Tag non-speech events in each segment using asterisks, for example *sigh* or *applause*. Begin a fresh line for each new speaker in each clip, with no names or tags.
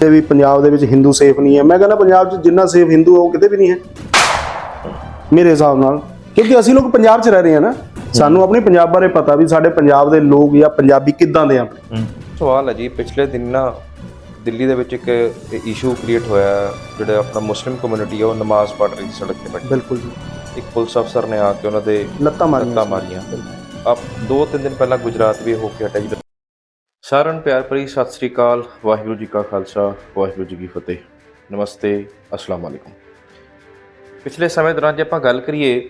ਤੇ ਵੀ ਪੰਜਾਬ ਦੇ ਵਿੱਚ ਹਿੰਦੂ ਸੇਫ ਨਹੀਂ ਹੈ। ਮੈਂ ਕਹਿੰਦਾ ਪੰਜਾਬ 'ਚ ਜਿੰਨਾ ਸੇਫ ਹਿੰਦੂ ਹੈ ਉਹ ਕਿਤੇ ਵੀ ਨਹੀਂ ਹੈ। ਮੇਰੇ ਹਿਸਾਬ ਨਾਲ। ਕਿਉਂਕਿ ਅਸੀਂ ਲੋਕ ਪੰਜਾਬ 'ਚ ਰਹਿ ਰਹੇ ਹਾਂ ਨਾ। ਸਾਨੂੰ ਆਪਣੇ ਪੰਜਾਬ ਬਾਰੇ ਪਤਾ ਵੀ ਸਾਡੇ ਪੰਜਾਬ ਦੇ ਲੋਕ ਜਾਂ ਪੰਜਾਬੀ ਕਿੱਦਾਂ ਦੇ ਆ।
ਸਵਾਲ ਹੈ ਜੀ ਪਿਛਲੇ ਦਿਨ ਨਾ ਦਿੱਲੀ ਦੇ ਵਿੱਚ ਇੱਕ ਇਸ਼ੂ ਕ੍ਰੀਏਟ ਹੋਇਆ। ਜਿਹੜਾ ਆਪਣਾ ਮੁਸਲਿਮ ਕਮਿਊਨਿਟੀ ਹੈ ਉਹ ਨਮਾਜ਼ ਪੜ੍ਹ ਰਹੀ ਸੜਕ ਤੇ ਬੈਠੀ।
ਬਿਲਕੁਲ ਜੀ।
ਇੱਕ ਪੁਲਿਸ ਅਫਸਰ ਨੇ ਆ ਕੇ ਉਹਨਾਂ ਦੇ
ਲੱਤਾਂ ਮਾਰੀਆਂ
ਲੱਤਾਂ ਮਾਰੀਆਂ। ਆਪ ਦੋ ਤਿੰਨ ਦਿਨ ਪਹਿਲਾਂ ਗੁਜਰਾਤ ਵੀ ਹੋ ਕੇ ਹਟਿਆ ਜੀ। ਸਾਰਿਆਂ ਨੂੰ ਪਿਆਰ ਭਰੀ ਸਤਿ ਸ੍ਰੀ ਅਕਾਲ, ਵਾਹਿਗੁਰੂ ਜੀ ਕਾ ਖਾਲਸਾ, ਵਾਹਿਗੁਰੂ ਜੀ ਕੀ ਫਤਿਹ। ਨਮਸਤੇ, ਅਸਲਾਮ ਵਾਲੇਕੁਮ ਪਿਛਲੇ ਸਮੇਂ ਦੌਰਾਨ ਜੇ ਆਪਾਂ ਗੱਲ ਕਰੀਏ,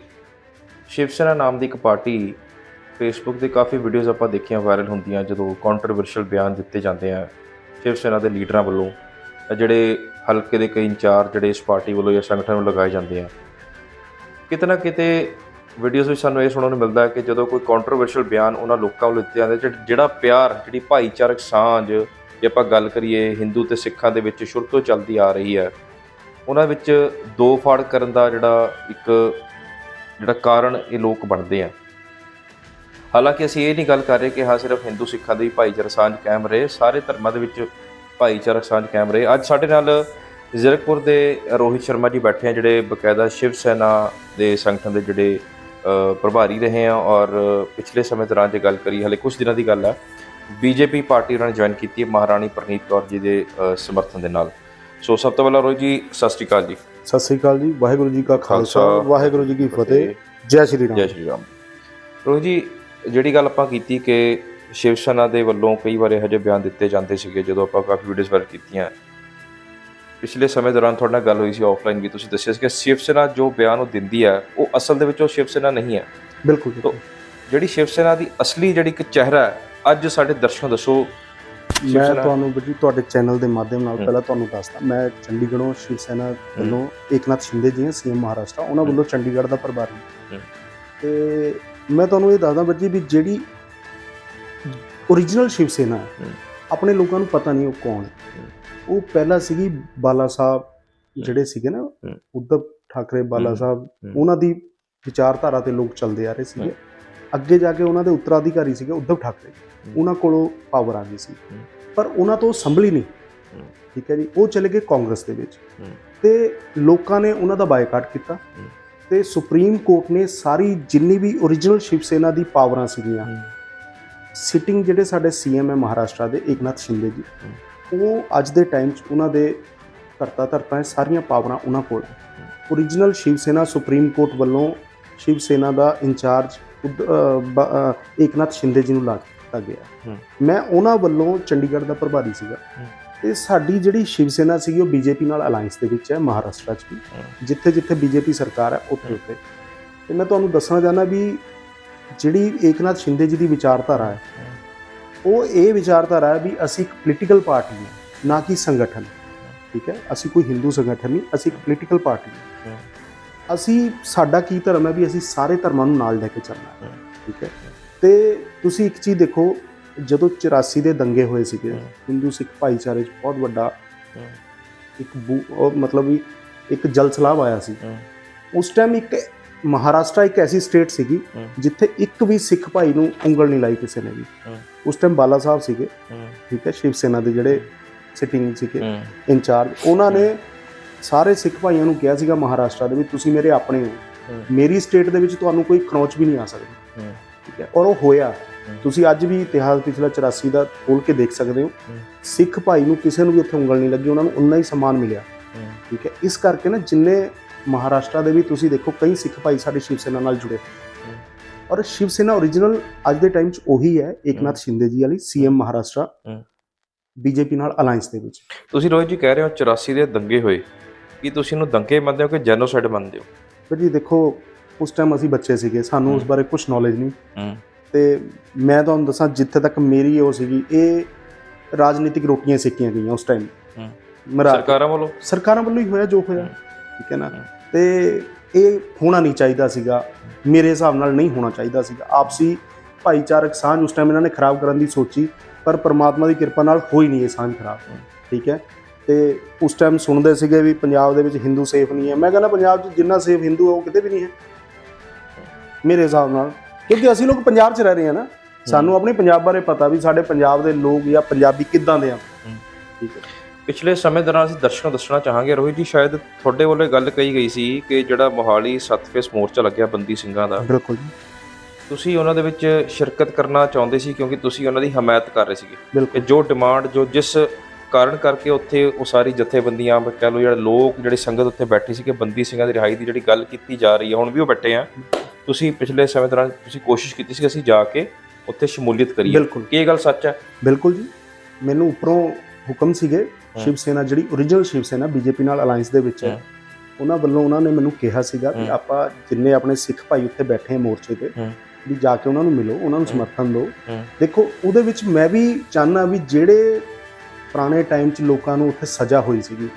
ਸ਼ਿਵ ਸੈਨਾ ਨਾਮ ਦੀ ਇੱਕ ਪਾਰਟੀ ਫੇਸਬੁੱਕ ਤੇ ਕਾਫੀ ਵੀਡੀਓਜ਼ ਆਪਾਂ ਦੇਖੀਆਂ ਵਾਇਰਲ ਹੁੰਦੀਆਂ, ਜਦੋਂ ਕੰਟਰੋਵਰਸ਼ੀਅਲ ਬਿਆਨ ਦਿੱਤੇ ਜਾਂਦੇ ਆ ਸ਼ਿਵ ਸੈਨਾ ਦੇ ਲੀਡਰਾਂ ਵੱਲੋਂ ਇਹ ਜਿਹੜੇ ਹਲਕੇ ਦੇ ਕਈ ਇੰਚਾਰਜ ਜਿਹੜੇ ਇਸ ਪਾਰਟੀ ਵੱਲੋਂ ਜਾਂ ਸੰਗਠਨ ਵੱਲੋਂ ਲਗਾਏ ਜਾਂਦੇ ਆ, ਕਿਤੇ ਨਾ ਕਿਤੇ ਵੀਡੀਓਜ਼ ਵਿੱਚ ਸਾਨੂੰ ਇਹ ਸੁਣਨ ਨੂੰ ਮਿਲਦਾ ਹੈ ਕਿ ਜਦੋਂ ਕੋਈ ਕੰਟਰੋਵਰਸ਼ੀਅਲ ਬਿਆਨ ਉਹਨਾਂ ਲੋਕਾਂ ਵੱਲੋਂ ਦਿੱਤੇ ਜਾਂਦੇ ਜਿਹ- ਜਿਹੜਾ ਪਿਆਰ, ਜਿਹੜੀ ਭਾਈਚਾਰਕ ਸਾਂਝ, ਜੇ ਆਪਾਂ ਗੱਲ ਕਰੀਏ ਹਿੰਦੂ ਤੇ ਸਿੱਖਾਂ ਦੇ ਵਿੱਚ ਸ਼ੁਰੂ ਤੋਂ ਚੱਲਦੀ ਆ ਰਹੀ ਹੈ, ਉਹਨਾਂ ਵਿੱਚ ਦੋ ਫਾੜ ਕਰਨ ਦਾ ਜਿਹੜਾ ਇੱਕ ਜਿਹੜਾ ਕਾਰਨ ਇਹ ਲੋਕ ਬਣਦੇ ਆ। ਹਾਲਾਂਕਿ ਅਸੀਂ ਇਹ ਨਹੀਂ ਗੱਲ ਕਰ ਰਹੇ ਕਿ ਹਾਂ ਸਿਰਫ ਹਿੰਦੂ ਸਿੱਖਾਂ ਦੀ ਭਾਈਚਾਰਕ ਸਾਂਝ ਕਾਇਮ ਰਹੇ, ਸਾਰੇ ਧਰਮਾਂ ਦੇ ਵਿੱਚ ਭਾਈਚਾਰਕ ਸਾਂਝ ਕਾਇਮ ਰਹੇ। ਅੱਜ ਸਾਡੇ ਨਾਲ ਜ਼ੀਰਕਪੁਰ ਦੇ ਰੋਹਿਤ ਸ਼ਰਮਾ ਜੀ ਬੈਠੇ ਆ, ਜਿਹੜੇ ਬਕਾਇਦਾ ਸ਼ਿਵ ਸੈਨਾ ਦੇ ਸੰਗਠਨ ਦੇ ਜਿਹੜੇ ਪ੍ਰਭਾਰੀ ਰਹੇ ਆ ਔਰ ਪਿਛਲੇ ਸਮੇਂ ਦੌਰਾਨ ਜੇ ਗੱਲ ਕਰੀ ਹਲੇ ਕੁਝ ਦਿਨਾਂ ਦੀ ਗੱਲ ਹੈ ਬੀਜੇਪੀ ਪਾਰਟੀ ਉਹਨਾਂ ਨੇ ਜੁਆਇਨ ਕੀਤੀ ਹੈ ਮਹਾਰਾਣੀ ਪ੍ਰਨੀਤ ਕੌਰ ਜੀ ਦੇ ਸਮਰਥਨ ਦੇ ਨਾਲ। ਸੋ ਸਭ ਤੋਂ ਪਹਿਲਾਂ ਰੋਹਿਤ ਜੀ ਸਤਿ ਸ਼੍ਰੀ ਅਕਾਲ ਜੀ।
ਸਤਿ ਸ੍ਰੀ ਅਕਾਲ ਜੀ ਵਾਹਿਗੁਰੂ ਜੀ ਕਾ ਖਾਲਸਾ ਵਾਹਿਗੁਰੂ ਜੀ ਕੀ ਫਤਿਹ ਜੈ ਸ਼੍ਰੀ ਰਾਮ।
ਜੈ ਸ਼੍ਰੀ ਰਾਮ। ਰੋਹਿਤ ਜੀ ਜਿਹੜੀ ਗੱਲ ਆਪਾਂ ਕੀਤੀ ਕਿ ਸ਼ਿਵ ਸੈਨਾ ਦੇ ਵੱਲੋਂ ਕਈ ਵਾਰ ਇਹੋ ਜਿਹੇ ਬਿਆਨ ਦਿੱਤੇ ਜਾਂਦੇ ਸੀਗੇ ਜਦੋਂ ਆਪਾਂ ਕਾਫੀ ਵੀਡੀਓਜ਼ ਵਰਕ ਕੀਤੀਆਂ ਪਿਛਲੇ ਸਮੇਂ ਦੌਰਾਨ ਤੁਹਾਡੇ ਨਾਲ ਗੱਲ ਹੋਈ ਸੀ ਆਫਲਾਈਨ ਵੀ ਤੁਸੀਂ ਦੱਸਿਆ ਸੀ ਕਿ ਸ਼ਿਵ ਸੈਨਾ ਜੋ ਬਿਆਨ ਉਹ ਦਿੰਦੀ ਹੈ ਉਹ ਅਸਲ ਦੇ ਵਿੱਚ ਉਹ ਸ਼ਿਵ ਸੈਨਾ ਨਹੀਂ ਹੈ।
ਬਿਲਕੁਲ ਜੀ।
ਤੋ ਜਿਹੜੀ ਸ਼ਿਵ ਸੈਨਾ ਦੀ ਅਸਲੀ ਜਿਹੜੀ ਇੱਕ ਚਿਹਰਾ ਹੈ ਅੱਜ ਸਾਡੇ ਦਰਸ਼ਕਾਂ ਦੱਸੋ
ਮੈਂ ਤੁਹਾਨੂੰ ਜੀ ਤੁਹਾਡੇ ਚੈਨਲ ਦੇ ਮਾਧਿਅਮ ਨਾਲ ਪਹਿਲਾਂ ਤੁਹਾਨੂੰ ਦੱਸਦਾ ਮੈਂ ਚੰਡੀਗੜ੍ਹੋਂ ਸ਼ਿਵ ਸੈਨਾ ਵੱਲੋਂ ਏਕਨਾਥ ਸ਼ਿੰਦੇ ਜੀ ਹਾਂ ਸੀਐਮ ਮਹਾਰਾਸ਼ਟਰ ਉਹਨਾਂ ਵੱਲੋਂ ਚੰਡੀਗੜ੍ਹ ਦਾ ਪ੍ਰਭਾਰੀ
ਹੂੰ।
ਤੇ ਮੈਂ ਤੁਹਾਨੂੰ ਇਹ ਦੱਸਦਾ ਬੱਜੀ ਵੀ ਜਿਹੜੀ ਓਰੀਜਨਲ ਸ਼ਿਵ ਸੈਨਾ। ਆਪਣੇ ਲੋਕਾਂ ਨੂੰ ਪਤਾ ਨਹੀਂ ਉਹ ਕੌਣ ਹੈ। ਉਹ ਪਹਿਲਾਂ ਸੀਗੀ ਬਾਲਾ ਸਾਹਿਬ ਜਿਹੜੇ ਸੀਗੇ ਨਾ ਉਦਵ ਠਾਕਰੇ ਬਾਲਾ ਸਾਹਿਬ ਉਹਨਾਂ ਦੀ ਵਿਚਾਰਧਾਰਾ ਤੇ ਲੋਕ ਚੱਲਦੇ ਆ ਰਹੇ ਸੀਗੇ। ਅੱਗੇ ਜਾ ਕੇ ਉਹਨਾਂ ਦੇ ਉੱਤਰਾਧਿਕਾਰੀ ਸੀਗੇ ਉਦਵ ਠਾਕਰੇ। ਉਹਨਾਂ ਕੋਲੋਂ ਪਾਵਰ ਆ ਗਈ ਸੀ। ਪਰ ਉਹਨਾਂ ਤੋਂ ਸੰਭਲੀ ਨਹੀਂ। ਠੀਕ ਹੈ ਜੀ ਉਹ ਚਲੇ ਗਏ ਕਾਂਗਰਸ ਦੇ ਵਿੱਚ। ਤੇ ਲੋਕਾਂ ਨੇ ਉਹਨਾਂ ਦਾ ਬਾਈਕਾਟ ਕੀਤਾ। ਤੇ ਸੁਪਰੀਮ ਕੋਰਟ ਨੇ ਸਾਰੀ ਜਿੰਨੀ ਵੀ origignal ਸ਼ਿਵ ਸੈਨਾ ਦੀ ਪਾਵਰਾਂ ਸੀਗੀਆਂ ਸਿਟਿੰਗ ਜਿਹੜੇ ਸਾਡੇ ਸੀਐਮ ਹੈ ਮਹਾਰਾਸ਼ਟਰ ਦੇ ਏਕਨਾਥ ਸ਼ਿੰਦੇ ਜੀ ਉਹ ਅੱਜ ਦੇ ਟਾਈਮ 'ਚ ਉਹਨਾਂ ਦੇ ਕਰਤਾ ਧਰਤਾ ਸਾਰੀਆਂ ਪਾਵਰਾਂ ਉਹਨਾਂ ਕੋਲ original Shiv Sena supreme court ਵੱਲੋਂ ਸ਼ਿਵ ਸੈਨਾ ਦਾ ਇੰਚਾਰਜ ਏਕਨਾਥ ਸ਼ਿੰਦੇ ਜੀ ਨੂੰ ਲਾ ਦਿੱਤਾ ਗਿਆ। ਮੈਂ ਉਹਨਾਂ ਵੱਲੋਂ ਚੰਡੀਗੜ੍ਹ ਦਾ ਪ੍ਰਭਾਰੀ ਸੀਗਾ। ਤੇ ਸਾਡੀ ਜਿਹੜੀ ਸ਼ਿਵ ਸੈਨਾ ਸੀਗੀ ਉਹ ਬੀਜੇਪੀ ਨਾਲ ਅਲਾਈਅੰਸ ਦੇ ਵਿੱਚ ਹੈ ਮਹਾਰਾਸ਼ਟਰ 'ਚ ਵੀ। ਜਿੱਥੇ ਜਿੱਥੇ ਬੀਜੇਪੀ ਸਰਕਾਰ ਹੈ ਉੱਥੇ ਉੱਥੇ। ਤੇ ਮੈਂ ਤੁਹਾਨੂੰ ਦੱਸਣਾ ਚਾਹੁੰਦਾ ਵੀ ਜਿਹੜੀ ਏਕਨਾਥ ਸ਼ਿੰਦੇ ਜੀ ਦੀ ਵਿਚਾਰਧਾਰਾ ਹੈ। ਉਹ ਇਹ ਵਿਚਾਰਧਾਰਾ ਹੈ ਵੀ ਅਸੀਂ ਇੱਕ ਪੋਲੀਟੀਕਲ ਪਾਰਟੀ ਹਾਂ ਨਾ ਕਿ ਸੰਗਠਨ। ਠੀਕ ਹੈ? ਅਸੀਂ ਕੋਈ ਹਿੰਦੂ ਸੰਗਠਨ ਨਹੀਂ ਅਸੀਂ ਇੱਕ ਪੋਲੀਟੀਕਲ ਪਾਰਟੀ ਹਾਂ। ਅਸੀਂ ਸਾਡਾ ਕੀ ਧਰਮ ਹੈ ਵੀ ਅਸੀਂ ਸਾਰੇ ਧਰਮਾਂ ਨੂੰ ਨਾਲ ਲੈ ਕੇ ਚੱਲਣਾ ਹੈ। ਠੀਕ ਹੈ? ਤੇ ਤੁਸੀਂ ਇੱਕ ਚੀਜ਼ ਦੇਖੋ ਜਦੋਂ 84 ਦੇ ਦੰਗੇ ਹੋਏ ਸੀਗੇ ਹਿੰਦੂ ਸਿੱਖ ਭਾਈਚਾਰੇ 'ਚ ਬਹੁਤ ਵੱਡਾ ਇੱਕ ਮਤਲਬ ਵੀ ਇੱਕ ਜਲ ਸਲਾਬ ਆਇਆ ਸੀ। ਉਸ ਟਾਈਮ ਇੱਕ ਮਹਾਰਾਸ਼ਟਰ ਇੱਕ ਐਸੀ ਸਟੇਟ ਸੀਗੀ ਜਿੱਥੇ ਇੱਕ ਵੀ ਸਿੱਖ ਭਾਈ ਨੂੰ ਉਂਗਲ ਨਹੀਂ ਲਾਈ ਕਿਸੇ ਨੇ ਵੀ। ਉਸ ਟਾਈਮ ਬਾਲਾ ਸਾਹਿਬ ਸੀਗੇ। ਠੀਕ ਹੈ ਸ਼ਿਵ ਸੈਨਾ ਦੇ ਜਿਹੜੇ ਸਿਟਿੰਗ ਸੀਗੇ। ਇੰਚਾਰਜ। ਉਹਨਾਂ ਨੇ ਸਾਰੇ ਸਿੱਖ ਭਾਈਆਂ ਨੂੰ ਕਿਹਾ ਸੀਗਾ ਮਹਾਰਾਸ਼ਟਰ ਦੇ ਵਿੱਚ ਤੁਸੀਂ ਮੇਰੇ ਆਪਣੇ ਹੋ। ਮੇਰੀ ਸਟੇਟ ਦੇ ਵਿੱਚ ਤੁਹਾਨੂੰ ਕੋਈ ਖਰੋਚ ਵੀ ਨਹੀਂ ਆ ਸਕਦੀ। ਠੀਕ ਹੈ ਔਰ ਉਹ ਹੋਇਆ। ਤੁਸੀਂ ਅੱਜ ਵੀ ਇਤਿਹਾਸ ਪਿਛਲਾ 84 ਦਾ ਖੋਲ ਕੇ ਦੇਖ ਸਕਦੇ ਹੋ। ਸਿੱਖ ਭਾਈ ਨੂੰ ਕਿਸੇ ਨੂੰ ਵੀ ਉੱਥੇ ਉਂਗਲ ਨਹੀਂ ਲੱਗੀ ਉਹਨਾਂ ਨੂੰ ਉਨਾ ਹੀ ਸਨਮਾਨ ਮਿਲਿਆ। ਠੀਕ ਹੈ ਇਸ ਕਰਕੇ ਨਾ ਜਿੰਨੇ ਮਹਾਰਾਸ਼ਟਰ ਦੇ ਵੀ ਤੁਸੀਂ ਦੇਖੋ ਕਈ ਸਿੱਖ ਭਾਈ ਸਾਡੇ ਸ਼ਿਵ ਸੈਨਾ ਨਾਲ ਜੁੜੇ। ਹੋਏ। ਔਰ ਸ਼ਿਵ ਸੈਨਾ origignal ਅੱਜ ਦੇ ਟਾਈਮ 'ਚ ਉਹੀ ਹੈ ਏਕਨਾਥ ਸ਼ਿੰਦੇ ਜੀ ਵਾਲੀ ਸੀਐਮ ਮਹਾਰਾਸ਼ਟਰ। ਬੀਜੇਪੀ ਨਾਲ ਅਲਾਈਅੰਸ ਦੇ ਵਿੱਚ।
ਤੁਸੀਂ ਰੋਹਿਤ ਜੀ ਕਹਿ ਰਹੇ ਹੋ 84 ਦੇ ਦੰਗੇ ਹੋਏ। ਕੀ ਤੁਸੀਂ ਇਹਨੂੰ ਦੰਗੇ ਮੰਨਦੇ ਹੋ ਕਿ ਜੈਨੋਸਾਈਡ ਮੰਨਦੇ ਹੋ?
ਪਰ ਜੀ ਦੇਖੋ ਉਸ ਟਾਈਮ ਅਸੀਂ ਬੱਚੇ ਸੀਗੇ ਸਾਨੂੰ ਉਸ। ਬਾਰੇ ਕੁਝ ਨੌਲੇਜ ਨਹੀਂ। ਤੇ ਮੈਂ ਤੁਹਾਨੂੰ ਦੱਸਾਂ ਜਿੱਥੇ ਤੱਕ ਮੇਰੀ ਉਹ ਸੀਗੀ ਇਹ ਰਾਜਨੀਤਿਕ ਰੋਟੀਆਂ ਸਿੱਕੀਆਂ ਗਈਆਂ ਉਸ ਟਾਈਮ
ਸਰਕਾਰਾਂ ਵੱਲੋਂ?
ਸਰਕਾਰਾਂ ਵੱਲੋਂ ਹੀ ਹੋਇਆ ਜੋ ਹੋਇਆ। ਠੀਕ ਹੈ ਨਾ। ਤੇ ਇਹ ਹੋਣਾ ਨਹੀਂ ਚਾਹੀਦਾ ਸੀਗਾ। ਮੇਰੇ ਹਿਸਾਬ ਨਾਲ ਨਹੀਂ ਹੋਣਾ ਚਾਹੀਦਾ ਸੀਗਾ। ਆਪਸੀ ਭਾਈਚਾਰਕ ਸਾਂਝ ਉਸ ਟਾਈਮ ਇਹਨਾਂ ਨੇ ਖਰਾਬ ਕਰਨ ਦੀ ਸੋਚੀ ਪਰ ਪ੍ਰਮਾਤਮਾ ਦੀ ਕਿਰਪਾ ਨਾਲ ਹੋਈ ਨਹੀਂ ਇਹ ਸਾਂਝ ਖਰਾਬ। ਠੀਕ ਹੈ? ਤੇ ਉਸ ਟਾਈਮ ਸੁਣਦੇ ਸੀਗੇ ਵੀ ਪੰਜਾਬ ਦੇ ਵਿੱਚ ਹਿੰਦੂ ਸੇਫ ਨਹੀਂ ਹੈ। ਮੈਂ ਕਹਿੰਦਾ ਪੰਜਾਬ 'ਚ ਜਿੰਨਾ ਸੇਫ ਹਿੰਦੂ ਹੈ ਉਹ ਕਿਤੇ ਵੀ ਨਹੀਂ ਹੈ। ਮੇਰੇ ਹਿਸਾਬ ਨਾਲ। ਕਿਉਂਕਿ ਅਸੀਂ ਲੋਕ ਪੰਜਾਬ 'ਚ ਰਹਿ ਰਹੇ ਹਾਂ ਨਾ। ਸਾਨੂੰ ਆਪਣੇ ਪੰਜਾਬ ਬਾਰੇ ਪਤਾ ਵੀ ਸਾਡੇ ਪੰਜਾਬ ਦੇ ਲੋਕ ਜਾਂ ਪੰਜਾਬੀ ਕਿੱਦਾਂ ਦੇ ਆ। ਠੀਕ ਹੈ?
ਪਿਛਲੇ ਸਮੇਂ ਦੌਰਾਨ ਅਸੀਂ ਦਰਸ਼ਕਾਂ ਨੂੰ ਦੱਸਣਾ ਚਾਹਾਂਗੇ ਰੋਹਿਤ ਜੀ ਸ਼ਾਇਦ ਤੁਹਾਡੇ ਵੱਲੋਂ ਇਹ ਗੱਲ ਕਹੀ ਗਈ ਸੀ ਕਿ ਜਿਹੜਾ ਮੋਹਾਲੀ ਸੱਤ ਫੇਸ ਮੋਰਚਾ ਲੱਗਿਆ ਬੰਦੀ ਸਿੰਘਾਂ ਦਾ।
ਬਿਲਕੁਲ ਜੀ।
ਤੁਸੀਂ ਉਹਨਾਂ ਦੇ ਵਿੱਚ ਸ਼ਿਰਕਤ ਕਰਨਾ ਚਾਹੁੰਦੇ ਸੀ ਕਿਉਂਕਿ ਤੁਸੀਂ ਉਹਨਾਂ ਦੀ ਹਮਾਇਤ ਕਰ ਰਹੇ ਸੀਗੇ। ਕਿ ਜੋ ਡਿਮਾਂਡ ਜੋ ਜਿਸ ਕਾਰਨ ਕਰਕੇ ਉੱਥੇ ਉਹ ਸਾਰੀ ਜਥੇਬੰਦੀਆਂ ਕਹਿ ਲਓ ਜਿਹੜੇ ਲੋਕ ਜਿਹੜੇ ਸੰਗਤ ਉੱਥੇ ਬੈਠੀ ਸੀ ਕਿ ਬੰਦੀ ਸਿੰਘਾਂ ਦੀ ਰਿਹਾਈ ਦੀ ਜਿਹੜੀ ਗੱਲ ਕੀਤੀ ਜਾ ਰਹੀ ਹੈ ਹੁਣ ਵੀ ਉਹ ਬੈਠੇ ਆ। ਤੁਸੀਂ ਪਿਛਲੇ ਸਮੇਂ ਦੌਰਾਨ ਤੁਸੀਂ ਕੋਸ਼ਿਸ਼ ਕੀਤੀ ਸੀ ਕਿ ਅਸੀਂ ਜਾ ਕੇ ਉੱਥੇ ਸ਼ਮੂਲੀਅਤ ਕਰੀਏ।
ਬਿਲਕੁਲ।
ਕੀ ਇਹ ਗੱਲ ਸੱਚ ਹੈ?
ਬਿਲਕੁਲ ਜੀ। ਮੈਨੂੰ ਉੱਪਰੋਂ ਹੁਕਮ ਸੀਗੇ ਸ਼ਿਵ ਸੈਨਾ ਜਿਹੜੀ origignal ਸ਼ਿਵ ਸੈਨਾ ਬੀਜੇਪੀ ਨਾਲ ਅਲਾਈਅੰਸ ਦੇ ਵਿੱਚ ਹੈ। ਉਹਨਾਂ ਵੱਲੋਂ ਉਹਨਾਂ ਨੇ ਮੈਨੂੰ ਕਿਹਾ ਸੀਗਾ ਕਿ। ਆਪਾਂ ਜਿੰਨੇ ਆਪਣੇ ਸਿੱਖ ਭਾਈ ਉੱਥੇ ਬੈਠੇ ਆ ਮੋਰਚੇ ਤੇ। ਵੀ ਜਾ ਕੇ ਉਹਨਾਂ ਨੂੰ ਮਿਲੋ ਉਹਨਾਂ ਨੂੰ। ਸਮਰਥਨ ਦਿਓ। ਦੇਖੋ ਉਹਦੇ ਵਿੱਚ ਮੈਂ ਵੀ ਚਾਹਨਾ ਵੀ ਜਿਹੜੇ ਪੁਰਾਣੇ ਟਾਈਮ 'ਚ ਲੋਕਾਂ ਨੂੰ ਉੱਥੇ ਸਜ਼ਾ ਹੋਈ ਸੀਗੀ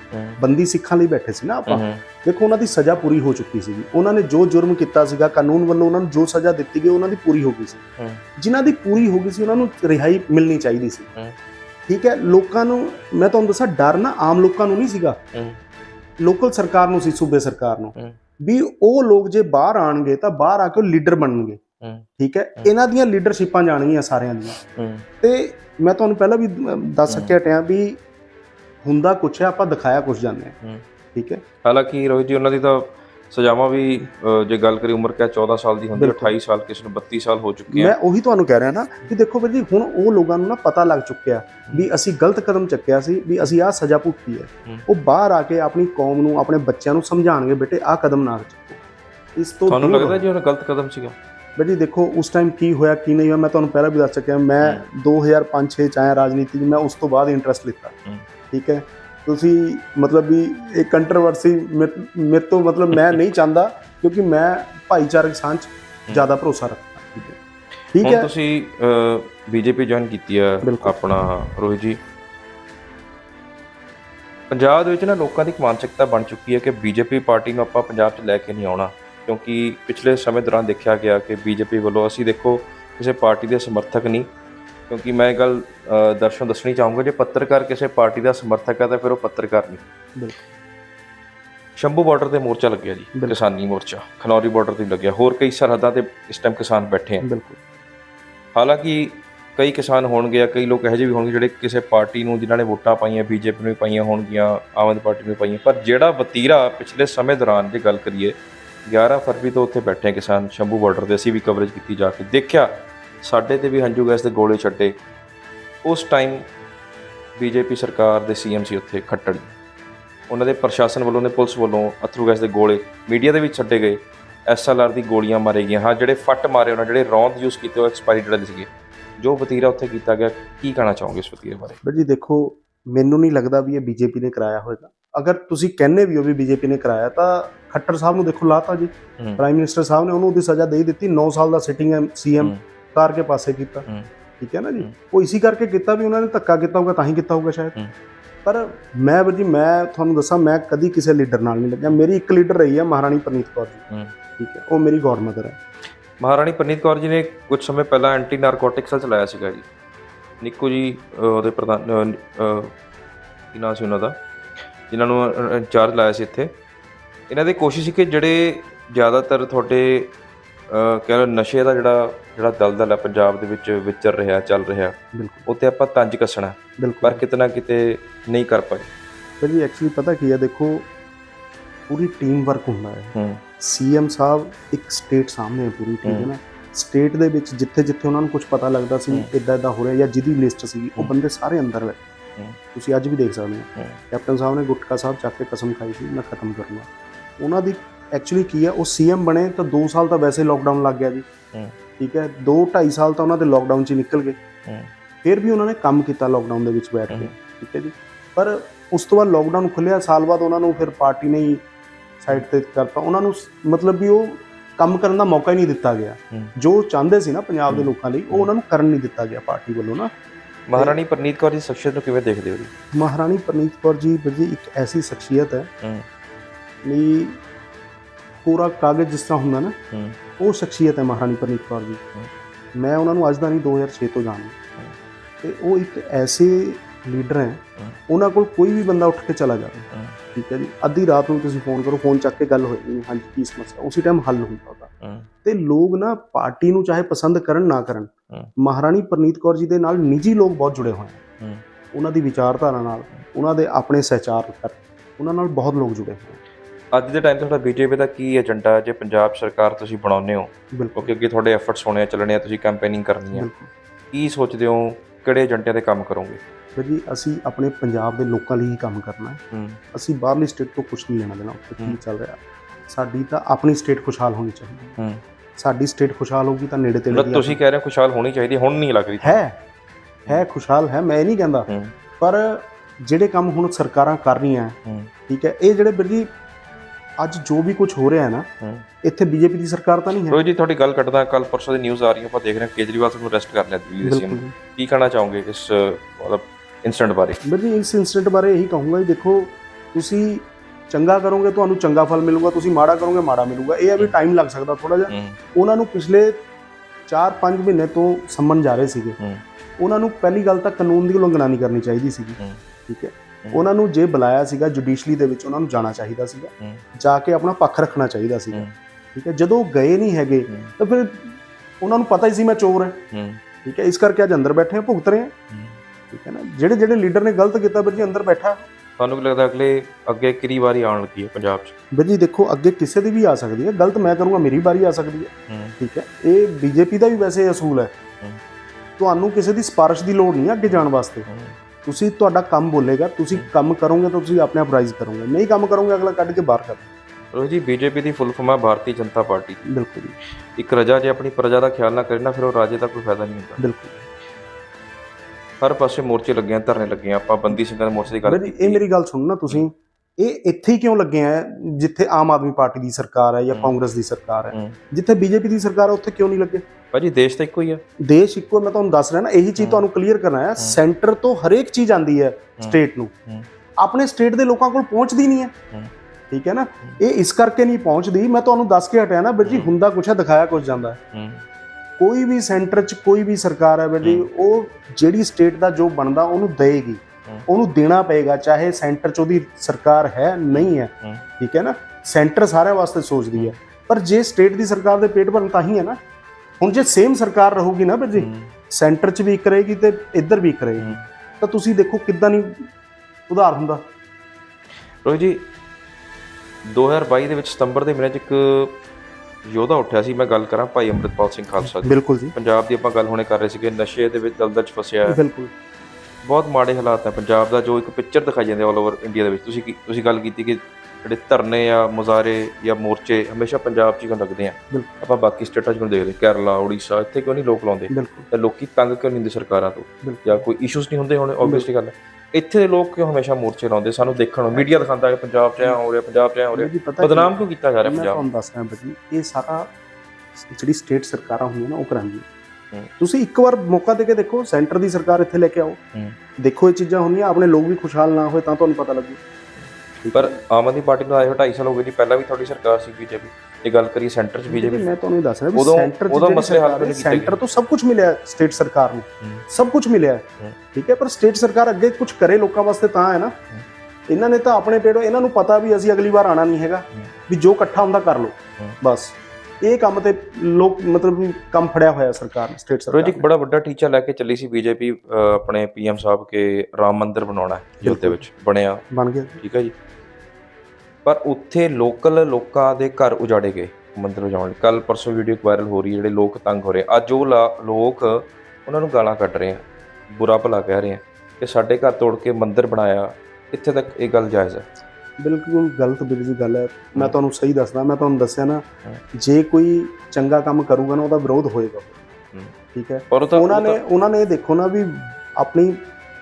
ਬੰਦੀ ਸਿੱਖਾਂ ਲਈ ਬੈਠੇ ਸੀ ਨਾ ਆਪਾਂ ਦੇਖੋ ਉਹਨਾਂ ਦੀ ਸਜ਼ਾ ਪੂਰੀ ਹੋ ਚੁੱਕੀ ਸੀਗੀ ਉਹਨਾਂ ਨੇ ਜੋ ਜੁਰਮ ਕੀਤਾ ਸੀਗਾ ਕਾਨੂੰਨ ਵੱਲੋਂ ਉਹਨਾਂ ਨੂੰ ਜੋ ਸਜ਼ਾ ਦਿੱਤੀ ਗਈ ਉਹਨਾਂ ਦੀ ਪੂਰੀ ਹੋ ਗਈ ਸੀ। ਜਿਨ੍ਹਾਂ ਦੀ ਪੂਰੀ ਹੋ ਗਈ ਸੀ ਉਹਨਾਂ ਨੂੰ ਰਿਹਾਈ ਮਿਲਣੀ ਚਾਹੀਦੀ ਸੀ। ਠੀਕ ਹੈ ਲੋਕਾਂ ਨੂੰ ਮੈਂ ਤੁਹਾਨੂੰ ਦੱਸਾਂ ਡਰ ਨਾ ਆਮ ਲੋਕਾਂ ਨੂੰ ਨਹੀਂ ਸੀਗਾ ਲੋਕਲ ਸਰਕਾਰ ਨੂੰ ਸੀ ਸੂਬੇ ਸਰਕਾਰ ਨੂੰ। ਵੀ ਉਹ ਲੋਕ ਜੇ ਬਾਹਰ ਆਣਗੇ ਤਾਂ ਬਾਹਰ ਆ ਕੇ ਉਹ ਲੀਡਰ ਬਣਨਗੇ। ਠੀਕ ਹੈ। ਇਹਨਾਂ ਦੀਆਂ ਲੀਡਰਸ਼ਿਪਾਂ ਜਾਣਗੀਆਂ ਸਾਰਿਆਂ ਦੀਆਂ ਤੇ ਮੈਂ ਤੁਹਾਨੂੰ ਪਹਿਲਾਂ ਵੀ ਦੱਸ। ਸਕਿਆ ਟਿਆ ਵੀ ਹੁੰਦਾ ਕੁਛ ਹੈ ਆਪਾਂ ਦਿਖਾਇਆ ਕੁਛ ਜਾਂਦੇ ਹਾਂ
ਹਮ।
ਠੀਕ ਹੈ
ਹਾਲਾਂਕਿ ਰੋਹਿਤ ਜੀ ਉਹਨਾਂ ਦੀ ਤਾਂ ਸਜ਼ਾਵਾਂ ਵੀ ਜੇ ਗੱਲ ਕਰੀ ਉਮਰ ਕਿਆ 14 ਸਾਲ ਦੀ ਹੁੰਦੀ ਹੈ
ਬਿਲਕੁਲ।
28 ਸਾਲ ਕਿਸੇ ਨੂੰ 32 ਸਾਲ ਹੋ ਚੁੱਕੇ
ਮੈਂ
ਆ
ਉਹੀ ਤੁਹਾਨੂੰ ਕਹਿ ਰਿਹਾ ਨਾ ਕਿ ਦੇਖੋ ਵੀਰ ਜੀ ਹੁਣ ਉਹ ਲੋਕਾਂ ਨੂੰ ਨਾ ਪਤਾ ਲੱਗ ਚੁੱਕਿਆ ਵੀ ਅਸੀਂ ਗਲਤ ਕਦਮ ਚੱਕਿਆ ਸੀ ਵੀ ਅਸੀਂ ਆਹ ਸਜ਼ਾ ਭੁਗਤੀ ਹੈ। ਉਹ ਬਾਹਰ ਆ ਕੇ ਆਪਣੀ ਕੌਮ ਨੂੰ ਆਪਣੇ ਬੱਚਿਆਂ ਨੂੰ ਸਮਝਾਣਗੇ ਬੇਟੇ ਆਹ ਕਦਮ ਨਾ ਚੱਕੋ। ਇਸ ਤੋਂ
ਤੁਹਾਨੂੰ ਲੱਗਦਾ ਜੀ ਉਹ ਗਲਤ ਕਦਮ ਸੀਗਾ?
ਜੀ ਦੇਖੋ ਉਸ ਟਾਈਮ ਕੀ ਹੋਇਆ ਕੀ ਨਹੀਂ ਹੋਇਆ ਮੈਂ ਤੁਹਾਨੂੰ ਪਹਿਲਾਂ ਵੀ ਦੱਸ ਚੁੱਕਿਆ ਮੈਂ 2005-6 ਚ ਆਇਆ ਰਾਜਨੀਤੀ 'ਚ ਮੈਂ ਉਸ ਤੋਂ ਬਾਅਦ ਇੰਟਰਸਟ ਲਿੱਤਾ। ਠੀਕ ਹੈ? ਤੁਸੀਂ ਮਤਲਬ ਵੀ ਇਹ ਕੰਟਰੋਵਰਸੀ ਮੇਰੇ ਤੋਂ ਮਤਲਬ ਮੈਂ ਨਹੀਂ ਚਾਹੁੰਦਾ ਕਿਉਂਕਿ ਮੈਂ ਭਾਈਚਾਰਕ ਸਾਂਝ ਜ਼ਿਆਦਾ ਭਰੋਸਾ ਰੱਖਦਾ। ਠੀਕ ਹੈ?
ਤੁਸੀਂ ਬੀਜੇਪੀ ਜੁਆਇਨ ਕੀਤੀ ਹੈ
ਬਿਲਕੁਲ।
ਆਪਣਾ ਰੋਹਿਤ ਜੀ। ਪੰਜਾਬ ਦੇ ਵਿੱਚ ਨਾ ਲੋਕਾਂ ਦੀ ਇੱਕ ਮਾਨਸਿਕਤਾ ਬਣ ਚੁੱਕੀ ਹੈ ਕਿ ਬੀਜੇਪੀ ਪਾਰਟੀ ਨੂੰ ਆਪਾਂ ਪੰਜਾਬ 'ਚ ਲੈ ਕੇ ਨਹੀਂ ਆਉਣਾ ਕਿਉਂਕਿ ਪਿਛਲੇ ਸਮੇਂ ਦੌਰਾਨ ਦੇਖਿਆ ਗਿਆ ਕਿ ਬੀਜੇਪੀ ਵੱਲੋਂ ਅਸੀਂ ਦੇਖੋ ਕਿਸੇ ਪਾਰਟੀ ਦੇ ਸਮਰਥਕ ਨਹੀਂ ਕਿਉਂਕਿ ਮੈਂ ਗੱਲ ਅ, ਦਰਸ਼ਕਾਂ ਨੂੰ ਦੱਸਣੀ ਚਾਹੂੰਗਾ ਜੇ ਪੱਤਰਕਾਰ ਕਿਸੇ ਪਾਰਟੀ ਦਾ ਸਮਰਥਕ ਹੈ ਤਾਂ ਫਿਰ ਉਹ ਪੱਤਰਕਾਰ ਨਹੀਂ।
ਬਿਲਕੁਲ।
ਸ਼ੰਭੂ ਬਾਰਡਰ ਤੇ ਮੋਰਚਾ ਲੱਗਿਆ ਜੀ। ਕਿਸਾਨੀ ਮੋਰਚਾ। ਖਨੌਰੀ ਬਾਰਡਰ ਤੇ ਲੱਗਿਆ। ਹੋਰ ਕਈ ਸਰਹੱਦਾਂ ਤੇ ਇਸ ਟਾਈਮ ਕਿਸਾਨ ਬੈਠੇ ਆ
ਬਿਲਕੁਲ।
ਹਾਲਾਂਕਿ ਕਈ ਕਿਸਾਨ ਹੋਣਗੇ ਕਈ ਲੋਕ ਇਹੋ ਜਿਹੇ ਵੀ ਹੋਣਗੇ ਜਿਹੜੇ ਕਿਸੇ ਪਾਰਟੀ ਨੂੰ ਜਿਨ੍ਹਾਂ ਨੇ ਵੋਟਾਂ ਪਾਈਆਂ ਬੀਜੇਪੀ ਨੂੰ ਪਾਈਆਂ ਹੋਣਗੀਆਂ ਆਮ ਆਦਮੀ ਪਾਰਟੀ ਨੂੰ ਪਾਈਆਂ। ਪਰ ਜਿਹੜਾ ਵਤੀਰਾ ਪਿਛਲੇ ਸਮੇਂ ਦੌਰਾਨ ਜੇ ਗੱਲ ਕਰੀਏ 11 ਫਰਵਰੀ ਤੋਂ ਉੱਥੇ ਬੈਠੇ ਕਿਸਾਨ ਸ਼ੰਭੂ ਬਾਰਡਰ ਤੇ ਅਸੀਂ ਵੀ ਕਵਰੇਜ ਕੀਤੀ ਜਾ ਕੇ ਦੇਖਿਆ। ਸਾਡੇ ਤੇ ਵੀ ਹੰਝੂ ਗੈਸ ਦੇ ਗੋਲੇ ਛੱਡੇ। ਉਸ ਟਾਈਮ ਬੀਜੇਪੀ ਸਰਕਾਰ ਦੇ ਸੀਐਮ ਸੀ ਉੱਥੇ ਖੱਟੜ। ਉਹਨਾਂ ਦੇ ਪ੍ਰਸ਼ਾਸਨ ਵੱਲੋਂ ਨੇ ਪੁਲਿਸ ਵੱਲੋਂ ਅਥਰੂ ਗੈਸ ਦੇ ਗੋਲੇ ਮੀਡੀਆ ਦੇ ਵਿੱਚ ਛੱਡੇ ਗਏ। ਐਸਐਲਆਰ ਦੀ ਗੋਲੀਆਂ ਮਾਰੇ ਗਈਆਂ। ਹਾਂ ਜਿਹੜੇ ਫੱਟ ਮਾਰੇ ਉਹਨਾਂ ਜਿਹੜੇ ਰੌਂਦ ਯੂਜ਼ ਕੀਤੇ ਉਹ ਐਕਸਪਾਇਰੀ ਜਿਹੜੇ ਸੀਗੇ। ਜੋ ਵਤੀਰਾ ਉੱਥੇ ਕੀਤਾ ਗਿਆ ਕੀ ਕਹਿਣਾ ਚਾਹੋਗੇ ਇਸ ਵਤੀਰੇ ਬਾਰੇ?
ਬਈ ਜੀ ਦੇਖੋ ਮੈਨੂੰ ਨਹੀਂ ਲੱਗਦਾ ਵੀ ਇਹ ਬੀਜੇਪੀ ਨੇ ਕਰਾਇਆ ਹੋਵੇਗਾ ਅਗਰ ਤੁਸੀਂ ਕਹਿੰਦੇ ਵੀ ਹੋ ਵੀ ਬੀਜੇਪੀ ਨੇ ਕਰਾਇਆ ਤਾਂ ਖੱਟਰ ਸਾਹਿਬ ਨੂੰ ਦੇਖੋ ਲਾਤਾ ਜੀ। ਪ੍ਰਾਈਮ ਮਿਨਿਸਟਰ ਸਾਹਿਬ ਨੇ ਉਹਨੂੰ ਉਹਦੀ ਸਜ਼ਾ ਦੇ ਦਿੱਤੀ। 9 ਸਾਲ ਦਾ ਸਿਟਿੰਗ ਸੀਐਮ
ਹੂੰ।
ਉਤਾਰ ਕੇ ਪਾਸੇ ਕੀਤਾ। ਠੀਕ ਹੈ ਨਾ ਜੀ। ਉਹ ਇਸੇ ਕਰਕੇ ਕੀਤਾ ਵੀ ਉਹਨਾਂ ਨੇ ਧੱਕਾ ਕੀਤਾ ਹੋਊਗਾ ਤਾਂ ਹੀ ਕੀਤਾ ਹੋਊਗਾ ਸ਼ਾਇਦ। ਪਰ ਮੈਂ ਵੀਰ ਜੀ ਮੈਂ ਤੁਹਾਨੂੰ ਦੱਸਾਂ ਮੈਂ ਕਦੀ ਕਿਸੇ ਲੀਡਰ ਨਾਲ ਨਹੀਂ ਲੱਗਿਆ ਮੇਰੀ ਇੱਕ ਲੀਡਰ ਰਹੀ ਹੈ ਮਹਾਰਾਣੀ ਪ੍ਰਨੀਤ ਕੌਰ ਜੀ। ਠੀਕ ਹੈ ਉਹ ਮੇਰੀ ਗੌਰਮਦਰ ਹੈ
ਮਹਾਰਾਣੀ ਪ੍ਰਨੀਤ ਕੌਰ ਜੀ ਨੇ ਕੁਝ ਸਮੇਂ ਪਹਿਲਾਂ ਐਂਟੀ ਨਾਰਕੋਟਿਕ ਸੈਲ ਚਲਾਇਆ ਸੀਗਾ ਜੀ ਨਿੱਕੂ ਜੀ ਉਹਦੇ ਪ੍ਰਧਾਨ ਕੀ ਨਾਮ ਸੀ ਉਹਨਾਂ ਦਾ ਜਿਨ੍ਹਾਂ ਨੂੰ ਇੰਚਾਰਜ ਲਾਇਆ ਸੀ ਇੱਥੇ ਇਹਨਾਂ ਦੀ ਕੋਸ਼ਿਸ਼ ਸੀ ਕਿ ਜਿਹੜੇ ਜ਼ਿਆਦਾਤਰ ਤੁਹਾਡੇ ਕਹਿ ਲਓ ਨਸ਼ੇ ਦਾ ਜਿਹੜਾ ਜਿਹੜਾ ਦਲਦਲ ਹੈ ਪੰਜਾਬ ਦੇ ਵਿੱਚ ਵਿਚਰ ਰਿਹਾ ਚੱਲ ਰਿਹਾ।
ਬਿਲਕੁਲ।
ਉੱਤੇ ਆਪਾਂ ਤੰਜ ਕੱਸਣਾ ਪਰ
ਬਿਲਕੁਲ
ਕਿਤਨਾ ਕਿਤੇ ਨਹੀਂ ਕਰ ਪਾਏ।
ਵੀਰ ਜੀ ਐਕਚੁਅਲੀ ਪਤਾ ਕੀ ਹੈ ਦੇਖੋ ਪੂਰੀ ਟੀਮ ਵਰਕ ਹੁੰਦਾ ਹੈ। ਸੀਐਮ ਸਾਹਿਬ ਇੱਕ ਸਟੇਟ ਸਾਹਮਣੇ ਹੈ ਪੂਰੀ ਠੀਕ ਹੈ। ਨਾ? ਸਟੇਟ ਦੇ ਵਿੱਚ ਜਿੱਥੇ ਜਿੱਥੇ ਉਹਨਾਂ ਨੂੰ ਕੁਝ ਪਤਾ ਲੱਗਦਾ ਸੀ। ਇਦਾਂ ਇਦਾਂ ਹੋ ਰਿਹਾ ਜਾਂ ਜਿਹਦੀ ਲਿਸਟ ਸੀ ਉਹ। ਬੰਦੇ ਸਾਰੇ ਅੰਦਰ
ਹੂੰ।
ਤੁਸੀਂ ਅੱਜ ਵੀ ਦੇਖ ਸਕਦੇ ਹੋ।
ਹੂੰ।
ਕੈਪਟਨ ਸਾਹਿਬ ਨੇ ਗੁਟਕਾ ਸਾਹਿਬ ਚੱਕ ਕੇ ਕਸਮ ਖਾਈ ਸੀ ਮੈਂ ਖਤਮ ਕਰਨਾ। ਉਹਨਾਂ ਦੀ ਐਕਚੁਅਲੀ ਕੀ ਹੈ ਉਹ ਸੀਐਮ ਬਣੇ ਤਾਂ 2 ਸਾਲ ਤਾਂ ਵੈਸੇ ਲੋਕਡਾਊਨ ਲੱਗ ਗਿਆ ਜੀ। ਠੀਕ ਹੈ 2 2.5 ਸਾਲ ਤਾਂ ਉਹਨਾਂ ਦੇ ਲੋਕਡਾਊਨ 'ਚ ਨਿਕਲ ਗਏ। ਫਿਰ ਵੀ ਉਹਨਾਂ ਨੇ ਕੰਮ ਕੀਤਾ ਲੋਕਡਾਊਨ ਦੇ ਵਿੱਚ ਬੈਠ ਕੇ। ਠੀਕ ਹੈ ਜੀ ਪਰ ਉਸ ਤੋਂ ਬਾਅਦ ਲੋਕਡਾਊਨ ਖੁੱਲਿਆ ਸਾਲ ਬਾਅਦ ਉਹਨਾਂ ਨੂੰ ਫਿਰ ਪਾਰਟੀ ਨੇ ਹੀ ਸਾਈਡ ਤੇ ਕਰਤਾ ਉਹਨਾਂ ਨੂੰ ਮਤਲਬ ਵੀ ਉਹ ਕੰਮ ਕਰਨ ਦਾ ਮੌਕਾ ਹੀ ਨਹੀਂ ਦਿੱਤਾ ਗਿਆ। ਜੋ ਚਾਹੁੰਦੇ ਸੀ ਨਾ ਪੰਜਾਬ ਦੇ। ਲੋਕਾਂ ਲਈ ਉਹ ਉਹਨਾਂ ਨੂੰ ਕਰਨ ਨਹੀਂ ਦਿੱਤਾ ਗਿਆ ਪਾਰਟੀ ਵੱਲੋਂ ਨਾ
ਮਹਾਰਾਣੀ ਪ੍ਰਨੀਤ ਕੌਰ ਦੀ ਸ਼ਖਸੀਅਤ ਨੂੰ ਕਿਵੇਂ ਦੇਖਦੇ ਹੋ ਜੀ
ਮਹਾਰਾਣੀ ਪ੍ਰਨੀਤ ਕੌਰ ਜੀ ਜੀ ਇੱਕ ਐਸੀ ਸ਼ਖਸੀਅਤ ਹੈ
ਹੂੰ
ਪੂਰਾ ਕਾਗਜ਼ ਜਿਸ ਤਰ੍ਹਾਂ ਹੁੰਦਾ ਨਾ ਉਹ ਸ਼ਖਸੀਅਤ ਹੈ ਮਹਾਰਾਣੀ ਪ੍ਰਨੀਤ ਕੌਰ ਜੀ। ਮੈਂ ਉਹਨਾਂ ਨੂੰ ਅੱਜ ਦਾ ਨਹੀਂ 2006 ਤੋਂ ਜਾਣਦਾ ਤੇ ਉਹ ਇੱਕ ਐਸੇ ਲੀਡਰ ਹੈ। ਉਹਨਾਂ ਕੋਲ ਕੋਈ ਵੀ ਬੰਦਾ ਉੱਠ ਕੇ ਚਲਾ ਜਾਵੇ। ਠੀਕ ਹੈ ਜੀ। ਅੱਧੀ ਰਾਤ ਨੂੰ ਤੁਸੀਂ ਫੋਨ ਕਰੋ ਫੋਨ ਚੱਕ ਕੇ ਗੱਲ ਹੋਏਗੀ ਹਾਂਜੀ ਕੀ ਸਮੱਸਿਆ? ਉਸੇ ਟਾਈਮ ਹੱਲ ਹੁੰਦਾ ਉਹਦਾ। ਤੇ ਲੋਕ ਨਾ ਪਾਰਟੀ ਨੂੰ ਚਾਹੇ ਪਸੰਦ ਕਰਨ ਨਾ ਕਰਨ। ਮਹਾਰਾਣੀ ਪ੍ਰਨੀਤ ਕੌਰ ਜੀ ਦੇ ਨਾਲ ਨਿੱਜੀ ਲੋਕ ਬਹੁਤ ਜੁੜੇ ਹੋਏ ਹਨ। ਉਹਨਾਂ ਦੀ ਵਿਚਾਰਧਾਰਾ ਨਾਲ ਉਹਨਾਂ ਦੇ ਆਪਣੇ ਸਹਿਚਾਰ ਕਰ ਉਹਨਾਂ ਨਾਲ ਬਹੁਤ ਲੋਕ ਜੁੜੇ ਹੋਏ ਹਨ
ਅੱਜ ਦੇ ਟਾਈਮ ਤੇ ਤੁਹਾਡਾ ਬੀਜੇਪੀ ਦਾ ਕੀ ਏਜੰਡਾ ਹੈ ਜੇ ਪੰਜਾਬ ਸਰਕਾਰ ਤੁਸੀਂ ਬਣਾਉਂਦੇ ਹੋ
ਬਿਲਕੁਲ।
ਕਿਉਂਕਿ ਅੱਗੇ ਤੁਹਾਡੇ ਐਫਰਟਸ ਹੋਣੇ ਆ ਚੱਲਣੇ ਆ ਤੁਸੀਂ ਕੈਂਪੇਨਿੰਗ ਕਰਨੀ ਆ। ਕੀ ਸੋਚਦੇ ਹੋ? ਕਿਹੜੇ ਏਜੰਟਿਆਂ ਤੇ ਕੰਮ ਕਰੋਗੇ?
ਫਿਰ ਜੀ ਅਸੀਂ ਆਪਣੇ ਪੰਜਾਬ ਦੇ ਲੋਕਾਂ ਲਈ ਹੀ ਕੰਮ ਕਰਨਾ ਹੈ। ਅਸੀਂ ਬਾਹਰਲੀ ਸਟੇਟ ਤੋਂ ਕੁਝ ਨਹੀਂ ਲੈਣਾ ਦੇਣਾ ਉੱਥੇ ਕੀ। ਚੱਲ ਰਿਹਾ। ਸਾਡੀ ਤਾਂ ਆਪਣੀ ਸਟੇਟ ਖੁਸ਼ਹਾਲ ਹੋਣੀ ਚਾਹੀਦੀ ਹੈ। ਸਾਡੀ ਸਟੇਟ ਖੁਸ਼ਹਾਲ ਹੋਊਗੀ ਤਾਂ ਨੇੜੇ ਤੇੜੇ
ਮਤਲਬ ਤੁਸੀਂ ਕਹਿ ਰਹੇ ਹੋ ਖੁਸ਼ਹਾਲ ਹੋਣੀ ਚਾਹੀਦੀ ਹੁਣ ਨਹੀਂ ਲੱਗ ਰਹੀ।
ਹੈ। ਹੈ ਖੁਸ਼ਹਾਲ ਹੈ ਮੈਂ ਨਹੀਂ ਕਹਿੰਦਾ। ਪਰ ਜਿਹੜੇ ਕੰਮ ਹੁਣ ਸਰਕਾਰਾਂ ਕਰ ਰਹੀਆਂ ਠੀਕ ਹੈ ਇਹ ਜਿਹੜੇ ਵੀਰ ਜੀ ਅੱਜ ਜੋ ਵੀ ਕੁਝ ਹੋ ਰਿਹਾ ਹੈ ਨਾ ਇੱਥੇ ਬੀਜੇਪੀ ਦੀ ਸਰਕਾਰ ਤਾਂ ਨਹੀਂ ਹੈ।
ਰੋਹਿਤ ਜੀ ਤੁਹਾਡੀ ਗੱਲ ਕੱਟਦਾ ਕੱਲ ਪਰਸੋਂ ਦੀ ਨਿਊਜ਼ ਆ ਰਹੀ ਹੈ ਆਪਾਂ ਦੇਖ ਰਹੇ ਹਾਂ ਕੇਜਰੀਵਾਲ ਨੂੰ ਅਰੈਸਟ ਕਰ ਲਿਆ ਦਿੱਲੀ ਦੇ ਸੀਐਮ। ਕੀ ਕਹਿਣਾ ਚਾਹੋਗੇ ਇਸ ਮਤਲਬ ਇਨਸੀਡੈਂਟ ਬਾਰੇ?
ਵੀਰ ਜੀ ਇਸ ਇਨਸੀਡੈਂਟ ਬਾਰੇ ਇਹੀ ਕਹੂੰਗਾ ਕਿ ਦੇਖੋ ਤੁਸੀਂ ਚੰਗਾ ਕਰੋਗੇ ਤੁਹਾਨੂੰ ਚੰਗਾ ਫਲ ਮਿਲੂਗਾ ਤੁਸੀਂ ਮਾੜਾ ਕਰੋਗੇ ਮਾੜਾ ਮਿਲੂਗਾ। ਇਹ ਹੈ ਵੀ ਟਾਈਮ ਲੱਗ ਸਕਦਾ ਥੋੜਾ ਜਿਹਾ। ਉਹਨਾਂ ਨੂੰ ਪਿਛਲੇ 4-5 ਮਹੀਨੇ ਤੋਂ ਸੰਮਨ ਜਾ ਰਹੇ ਸੀਗੇ। ਉਹਨਾਂ ਨੂੰ ਪਹਿਲੀ ਗੱਲ ਤਾਂ ਕਾਨੂੰਨ ਦੀ ਉਲੰਘਣਾ ਨਹੀਂ ਕਰਨੀ ਚਾਹੀਦੀ ਸੀਗੀ। ਠੀਕ ਹੂੰ। ਉਹਨਾਂ ਨੂੰ ਜੇ ਬੁਲਾਇਆ ਸੀਗਾ ਜੁਡੀਸ਼ਲੀ ਦੇ ਵਿੱਚ ਉਹਨਾਂ ਨੂੰ ਜਾਣਾ ਚਾਹੀਦਾ ਸੀਗਾ। ਜਾ ਕੇ ਆਪਣਾ ਪੱਖ ਰੱਖਣਾ ਚਾਹੀਦਾ ਸੀਗਾ। ਠੀਕ ਹੈ ਜਦੋਂ ਗਏ ਨਹੀਂ ਹੈਗੇ। ਤਾਂ ਫਿਰ ਉਹਨਾਂ ਨੂੰ ਪਤਾ ਹੀ ਸੀ ਮੈਂ ਚੋਰ ਹਾਂ। ਠੀਕ ਹੈ ਇਸ ਕਰਕੇ ਅੱਜ ਅੰਦਰ ਬੈਠੇ ਆ ਭੁਗਤ ਰਹੇ ਆ। ਠੀਕ ਹੈ ਨਾ ਜਿਹੜੇ ਜਿਹੜੇ ਲੀਡਰ ਨੇ ਗਲਤ ਕੀਤਾ ਵੀਰ ਜੀ ਅੰਦਰ ਬੈਠਾ।
ਤੁਹਾਨੂੰ ਕੀ ਲੱਗਦਾ ਅਗਲੇ ਅੱਗੇ ਕਿਹੜੀ ਵਾਰੀ ਆਉਣ ਲੱਗੀ ਹੈ ਪੰਜਾਬ 'ਚ?
ਵੀਰ ਜੀ ਦੇਖੋ ਅੱਗੇ ਕਿਸੇ ਦੀ ਵੀ ਆ ਸਕਦੀ ਹੈ। ਗਲਤ ਮੈਂ ਕਰੂੰਗਾ ਮੇਰੀ ਵਾਰੀ ਆ ਸਕਦੀ ਹੈ। ਠੀਕ ਹੈ ਇਹ ਬੀਜੇਪੀ ਦਾ ਵੀ ਵੈਸੇ ਅਸੂਲ ਹੈ। ਤੁਹਾਨੂੰ ਕਿਸੇ ਦੀ ਸਿਫਾਰਿਸ਼ ਦੀ ਲੋੜ ਨਹੀਂ ਅੱਗੇ ਜਾਣ ਵਾਸਤੇ। ਤੁਸੀਂ ਤੁਹਾਡਾ ਕੰਮ ਬੋਲੇਗਾ ਤੁਸੀਂ ਕੰਮ ਕਰੋਗੇ ਤਾਂ ਤੁਸੀਂ ਆਪਣੇ ਆਪ ਰਾਈਜ਼ ਕਰੋਗੇ। ਨਹੀਂ ਕੰਮ ਕਰੋਗੇ ਅਗਲਾ ਕੱਢ ਕੇ ਬਾਹਰ ਕਰ
ਰੋਹਿਤ ਜੀ ਬੀਜੇਪੀ ਦੀ ਫੁੱਲ ਫਾਰਮ ਹੈ ਭਾਰਤੀ ਜਨਤਾ ਪਾਰਟੀ।
ਬਿਲਕੁਲ
ਇੱਕ ਰਜਾ ਜੇ ਆਪਣੀ ਪ੍ਰਜਾ ਦਾ ਖਿਆਲ ਨਾ ਕਰੇ ਨਾ ਫਿਰ ਉਹ ਰਾਜੇ ਦਾ ਕੋਈ ਫਾਇਦਾ ਨਹੀਂ ਹੁੰਦਾ।
ਬਿਲਕੁਲ
ਹਰ ਪਾਸੇ ਮੋਰਚੇ ਲੱਗੇ ਆ ਧਰਨੇ ਲੱਗੇ ਆ ਆਪਾਂ ਬੰਦੀ ਸਿੰਘਾਂ ਦੇ ਮੋਰਚੇ ਦੀ ਗੱਲ
ਜੀ, ਇਹ ਮੇਰੀ ਗੱਲ ਸੁਣੋ ਨਾ ਤੁਸੀਂ। ਇਹ ਇੱਥੇ ਹੀ ਕਿਉਂ ਲੱਗੇ ਆ ਜਿੱਥੇ ਆਮ ਆਦਮੀ ਪਾਰਟੀ ਦੀ ਸਰਕਾਰ ਹੈ ਜਾਂ। ਕਾਂਗਰਸ ਦੀ ਸਰਕਾਰ ਹੂੰ। ਜਿੱਥੇ ਬੀਜੇਪੀ ਦੀ ਸਰਕਾਰ ਹੈ ਉੱਥੇ ਕਿਉਂ ਨਹੀਂ ਲੱਗੇ?
ਭਾਜੀ ਦੇਸ਼ ਤਾਂ ਇੱਕੋ ਹੀ ਆ।
ਦੇਸ਼ ਇੱਕੋ ਮੈਂ ਤੁਹਾਨੂੰ ਦੱਸ ਰਿਹਾ ਨਾ ਇਹੀ ਚੀਜ਼। ਤੁਹਾਨੂੰ ਕਲੀਅਰ ਕਰਨਾ ਹੈ। ਸੈਂਟਰ ਤੋਂ ਹਰੇਕ ਚੀਜ਼ ਆਂਦੀ ਹੈ ਸਟੇਟ ਨੂੰ। ਆਪਣੇ ਸਟੇਟ ਦੇ ਲੋਕਾਂ ਕੋਲ ਪਹੁੰਚਦੀ ਨਹੀਂ ਹੈ। ਠੀਕ ਹੈ ਨਾ? ਇਹ ਇਸ ਕਰਕੇ ਨਹੀਂ ਪਹੁੰਚਦੀ। ਮੈਂ ਤੁਹਾਨੂੰ ਦੱਸ ਕੇ ਹਟਿਆ ਨਾ ਜੀ। ਹੁੰਦਾ ਕੁਛ ਹੈ ਦਿਖਾਇਆ ਕੁਛ ਜਾਂਦਾ ਹੈ। ਕੋਈ ਵੀ ਸੈਂਟਰ 'ਚ ਕੋਈ ਵੀ ਸਰਕਾਰ ਹੈ ਵੀਰ ਜੀ। ਉਹ ਜਿਹੜੀ ਸਟੇਟ ਦਾ ਜੋ ਬਣਦਾ ਉਹਨੂੰ ਦੇਏਗੀ।
ਹੂੰ।
ਉਹਨੂੰ ਦੇਣਾ ਪਏਗਾ ਚਾਹੇ ਸੈਂਟਰ 'ਚ ਉਹਦੀ ਸਰਕਾਰ ਹੈ ਨਹੀਂ ਹੈ।
ਹੂੰ।
ਠੀਕ ਹੈ ਨਾ? ਸੈਂਟਰ ਸਾਰਿਆਂ ਵਾਸਤੇ ਸੋਚਦੀ ਹੈ। ਪਰ ਜੇ ਸਟੇਟ ਦੀ ਸਰਕਾਰ ਦੇ ਪੇਟ ਭਰਨ ਤਾਂ ਹੀ ਹੈ ਨਾ। ਹੁਣ ਜੇ ਸੇਮ ਸਰਕਾਰ ਰਹੂਗੀ ਨਾ ਜੀ
ਹੂੰ।
ਸੈਂਟਰ 'ਚ ਵੀ ਇੱਕ ਰਹੇਗੀ ਤੇ ਇੱਧਰ ਵੀ ਇੱਕ ਰਹੇਗੀ।
ਹੂੰ।
ਤਾਂ ਤੁਸੀਂ ਦੇਖੋ ਕਿੱਦਾਂ ਨਹੀਂ ਉਧਾਰ ਹੁੰਦਾ।
ਰੋਹਿਤ ਜੀ 2022 ਦੇ ਵਿੱਚ ਸਤੰਬਰ ਦੇ ਮਹੀਨੇ 'ਚ ਇੱਕ ਯੋਧਾ ਉੱਠਿਆ ਸੀ ਮੈਂ ਗੱਲ ਕਰਾਂ ਭਾਈ ਅੰਮ੍ਰਿਤਪਾਲ ਸਿੰਘ ਖਾਲਸਾ ਦੀ
ਬਿਲਕੁਲ ਜੀ।
ਪੰਜਾਬ ਦੀ ਆਪਾਂ ਗੱਲ ਹੁਣੇ ਕਰ ਰਹੇ ਸੀਗੇ ਨਸ਼ੇ ਦੇ ਵਿੱਚ ਦਲਦਲ 'ਚ ਫਸਿਆ ਹੈ।
ਬਿਲਕੁਲ।
ਬਹੁਤ ਮਾੜੇ ਹਾਲਾਤ ਹੈ ਪੰਜਾਬ ਦਾ ਜੋ ਇੱਕ ਪਿਕਚਰ ਦਿਖਾਈ ਜਾਂਦੇ ਆਲ ਓਵਰ ਇੰਡੀਆ ਦੇ ਵਿੱਚ। ਤੁਸੀਂ ਤੁਸੀਂ ਗੱਲ ਕੀਤੀ ਕਿ ਜਿਹੜੇ ਧਰਨੇ ਜਾਂ ਮੁਜ਼ਾਹਰੇ ਜਾਂ ਮੋਰਚੇ ਹਮੇਸ਼ਾ ਪੰਜਾਬ 'ਚ ਹੀ ਕਿਉਂ ਲੱਗਦੇ ਆ। ਆਪਾਂ ਬਾਕੀ ਸਟੇਟਾਂ 'ਚ ਕਿਉਂ ਦੇਖਦੇ। ਕੇਰਲਾ ਓਡੀਸ਼ਾ ਇੱਥੇ ਕਿਉਂ ਨਹੀਂ ਲੋਕ ਲਾਉਂਦੇ? ਤੇ ਲੋਕੀ ਤੰਗ ਕਿਉਂ ਨਹੀਂ ਹੁੰਦੇ ਸਰਕਾਰਾਂ ਤੋਂ। ਜਾਂ ਕੋਈ ਇਸ਼ੂਸ ਨਹੀਂ ਹੁੰਦੇ ਹੁਣ ਆਬਵੀਅਸਲੀ ਗੱਲ। ਇੱਥੇ ਦੇ ਲੋਕ ਕਿਉਂ ਹਮੇਸ਼ਾ ਮੋਰਚੇ ਲਾਉਂਦੇ? ਸਾਨੂੰ ਦੇਖਣ ਨੂੰ ਮੀਡੀਆ ਦਿਖਾਉਂਦਾ ਹੈ ਪੰਜਾਬ 'ਚ ਐਂ ਹੋ ਰਿਹਾ ਪੰਜਾਬ 'ਚ ਐਂ ਹੋ ਰਿਹਾ। ਬਦਨਾਮ ਕਿਉਂ ਕੀਤਾ ਜਾ ਰਿਹਾ
ਮੈਂ
ਪੰਜਾਬ?
ਤੁਹਾਨੂੰ ਦੱਸ ਰਿਹਾ ਬੱਜੀ ਇਹ ਸਾਰਾ ਜਿਹੜੀ ਸਟੇਟ ਸਰਕਾਰਾਂ ਹੁੰਦੀਆਂ ਨਾ ਉਹ ਕਰਾਂਦੀਆਂ। ਤੁਸੀਂ ਇੱਕ ਵਾਰ ਮੌਕਾ ਦੇ ਕੇ ਦੇਖੋ ਸੈਂਟਰ ਦੀ ਸਰਕਾਰ ਇੱਥੇ ਲੈ ਕੇ ਆਓ। ਦੇਖੋ ਇਹ ਚੀਜ਼ਾਂ ਹੁੰਦੀਆਂ ਆਪਣੇ ਲੋਕ ਵੀ ਖੁਸ਼ਹਾਲ ਨਾ ਹੋਏ ਤਾਂ ਤੁਹਾਨੂੰ ਪਤਾ ਲੱਗੂ।
ਪਰ
ਹੈ?
ਆਮ ਆਦਮੀ ਪਾਰਟੀ ਨੂੰ ਆਏ ਹੋਏ 2.5 ਸਾਲ ਹੋ ਗਏ ਜੀ ਪਹਿਲਾਂ ਵੀ ਤੁਹਾਡੀ ਸਰਕਾਰ ਸੀ ਬੀਜੇਪੀ ਜੇ ਗੱਲ ਕਰੀਏ ਸੈਂਟਰ 'ਚ ਬੀਜੇਪੀ
ਮੈਂ ਤੁਹਾਨੂੰ ਦੱਸ ਰਿਹਾ ਵੀ
ਉਦੋਂ-
ਸੈਂਟਰ
ਉਦੋਂ ਮਸਲੇ ਹੱਲ
ਹੈ,
ਨਹੀਂ ਕੀਤੇ
ਸੈਂਟਰ ਤੋਂ ਸਭ ਕੁਝ ਮਿਲਿਆ ਸਟੇਟ ਸਰਕਾਰ ਨੂੰ
ਹੂੰ।
ਸਭ ਕੁਝ ਮਿਲਿਆ ਹੈ।
ਹੂੰ।
ਠੀਕ ਹੈ ਪਰ ਸਟੇਟ ਸਰਕਾਰ ਅੱਗੇ ਕੁਝ ਕਰੇ ਲੋਕਾਂ ਵਾਸਤੇ ਤਾਂ ਹੈ ਨਾ ਇਹਨਾਂ ਨੇ ਤਾਂ ਆਪਣੇ ਪੇੜੋਂ ਇਹਨਾਂ ਨੂੰ ਪਤਾ ਵੀ ਅਸੀਂ ਅਗਲੀ ਵਾਰ ਆਣਾ ਨਹੀਂ ਹੈਗਾ
ਹੂੰ।
ਵੀ ਜੋ ਇਕੱਠਾ ਹੁੰਦਾ ਕਰ ਲਓ
ਹੂੰ।
ਬਸ ਇਹ ਕੰਮ ਤੇ ਲੋਕ ਮਤਲਬ ਕੰਮ ਫੜਿਆ ਹੋਇਆ ਸਰਕਾਰ ਨੇ ਸਟੇਟ ਸਰਕਾਰ
ਰੋਜ ਇੱਕ ਬੜਾ ਵੱਡਾ ਟੀਚਾ ਲੈ ਕੇ ਚੱਲੀ ਸੀ ਬੀਜੇਪੀ ਆਪਣੇ ਪੀਐਮ ਸਾਹਿਬ ਕੇ ਰਾਮ ਮੰਦਿਰ ਬਣਾਉਣਾ ਹੈ
ਬਿਲਕੁਲ।
ਵਿੱਚ ਬਣਿਆ।
ਬਣ ਗਿਆ
ਠੀਕ ਹੈ ਜੀ ਪਰ ਉੱਥੇ ਲੋਕਲ ਲੋਕਾਂ ਦੇ ਘਰ ਉਜਾੜੇ ਗਏ ਮੰਦਿਰ ਲਈ ਕੱਲ ਪਰਸੋਂ ਵੀਡੀਓ ਵਾਇਰਲ ਹੋ ਰਹੀ ਹੈ ਜਿਹੜੇ ਲੋਕ ਤੰਗ ਹੋ ਰਹੇ ਆ। ਅੱਜ ਉਹ ਲੋਕ ਉਹਨਾਂ ਨੂੰ ਗਾਲਾਂ ਕੱਢ ਰਹੇ ਆ ਬੁਰਾ ਭਲਾ ਕਹਿ ਰਹੇ ਆ ਕਿ ਸਾਡੇ ਘਰ ਤੋੜ ਕੇ ਮੰਦਿਰ ਬਣਾਇਆ ਇੱਥੇ ਤੱਕ ਇਹ ਗੱਲ ਜਾਇਜ਼ ਹੈ
ਬਿਲਕੁਲ ਗਲਤ ਬਿਲ ਦੀ ਗੱਲ ਹੈ ਮੈਂ। ਤੁਹਾਨੂੰ ਸਹੀ ਦੱਸਦਾ ਮੈਂ ਤੁਹਾਨੂੰ ਦੱਸਿਆ ਨਾ। ਜੇ ਕੋਈ ਚੰਗਾ ਕੰਮ ਕਰੂਗਾ ਨਾ ਉਹਦਾ ਵਿਰੋਧ ਹੋਏਗਾ। ਠੀਕ ਹੈ ਉਹਨਾਂ ਨੇ ਉਹਨਾਂ ਨੇ ਦੇਖੋ ਨਾ ਵੀ ਆਪਣੀ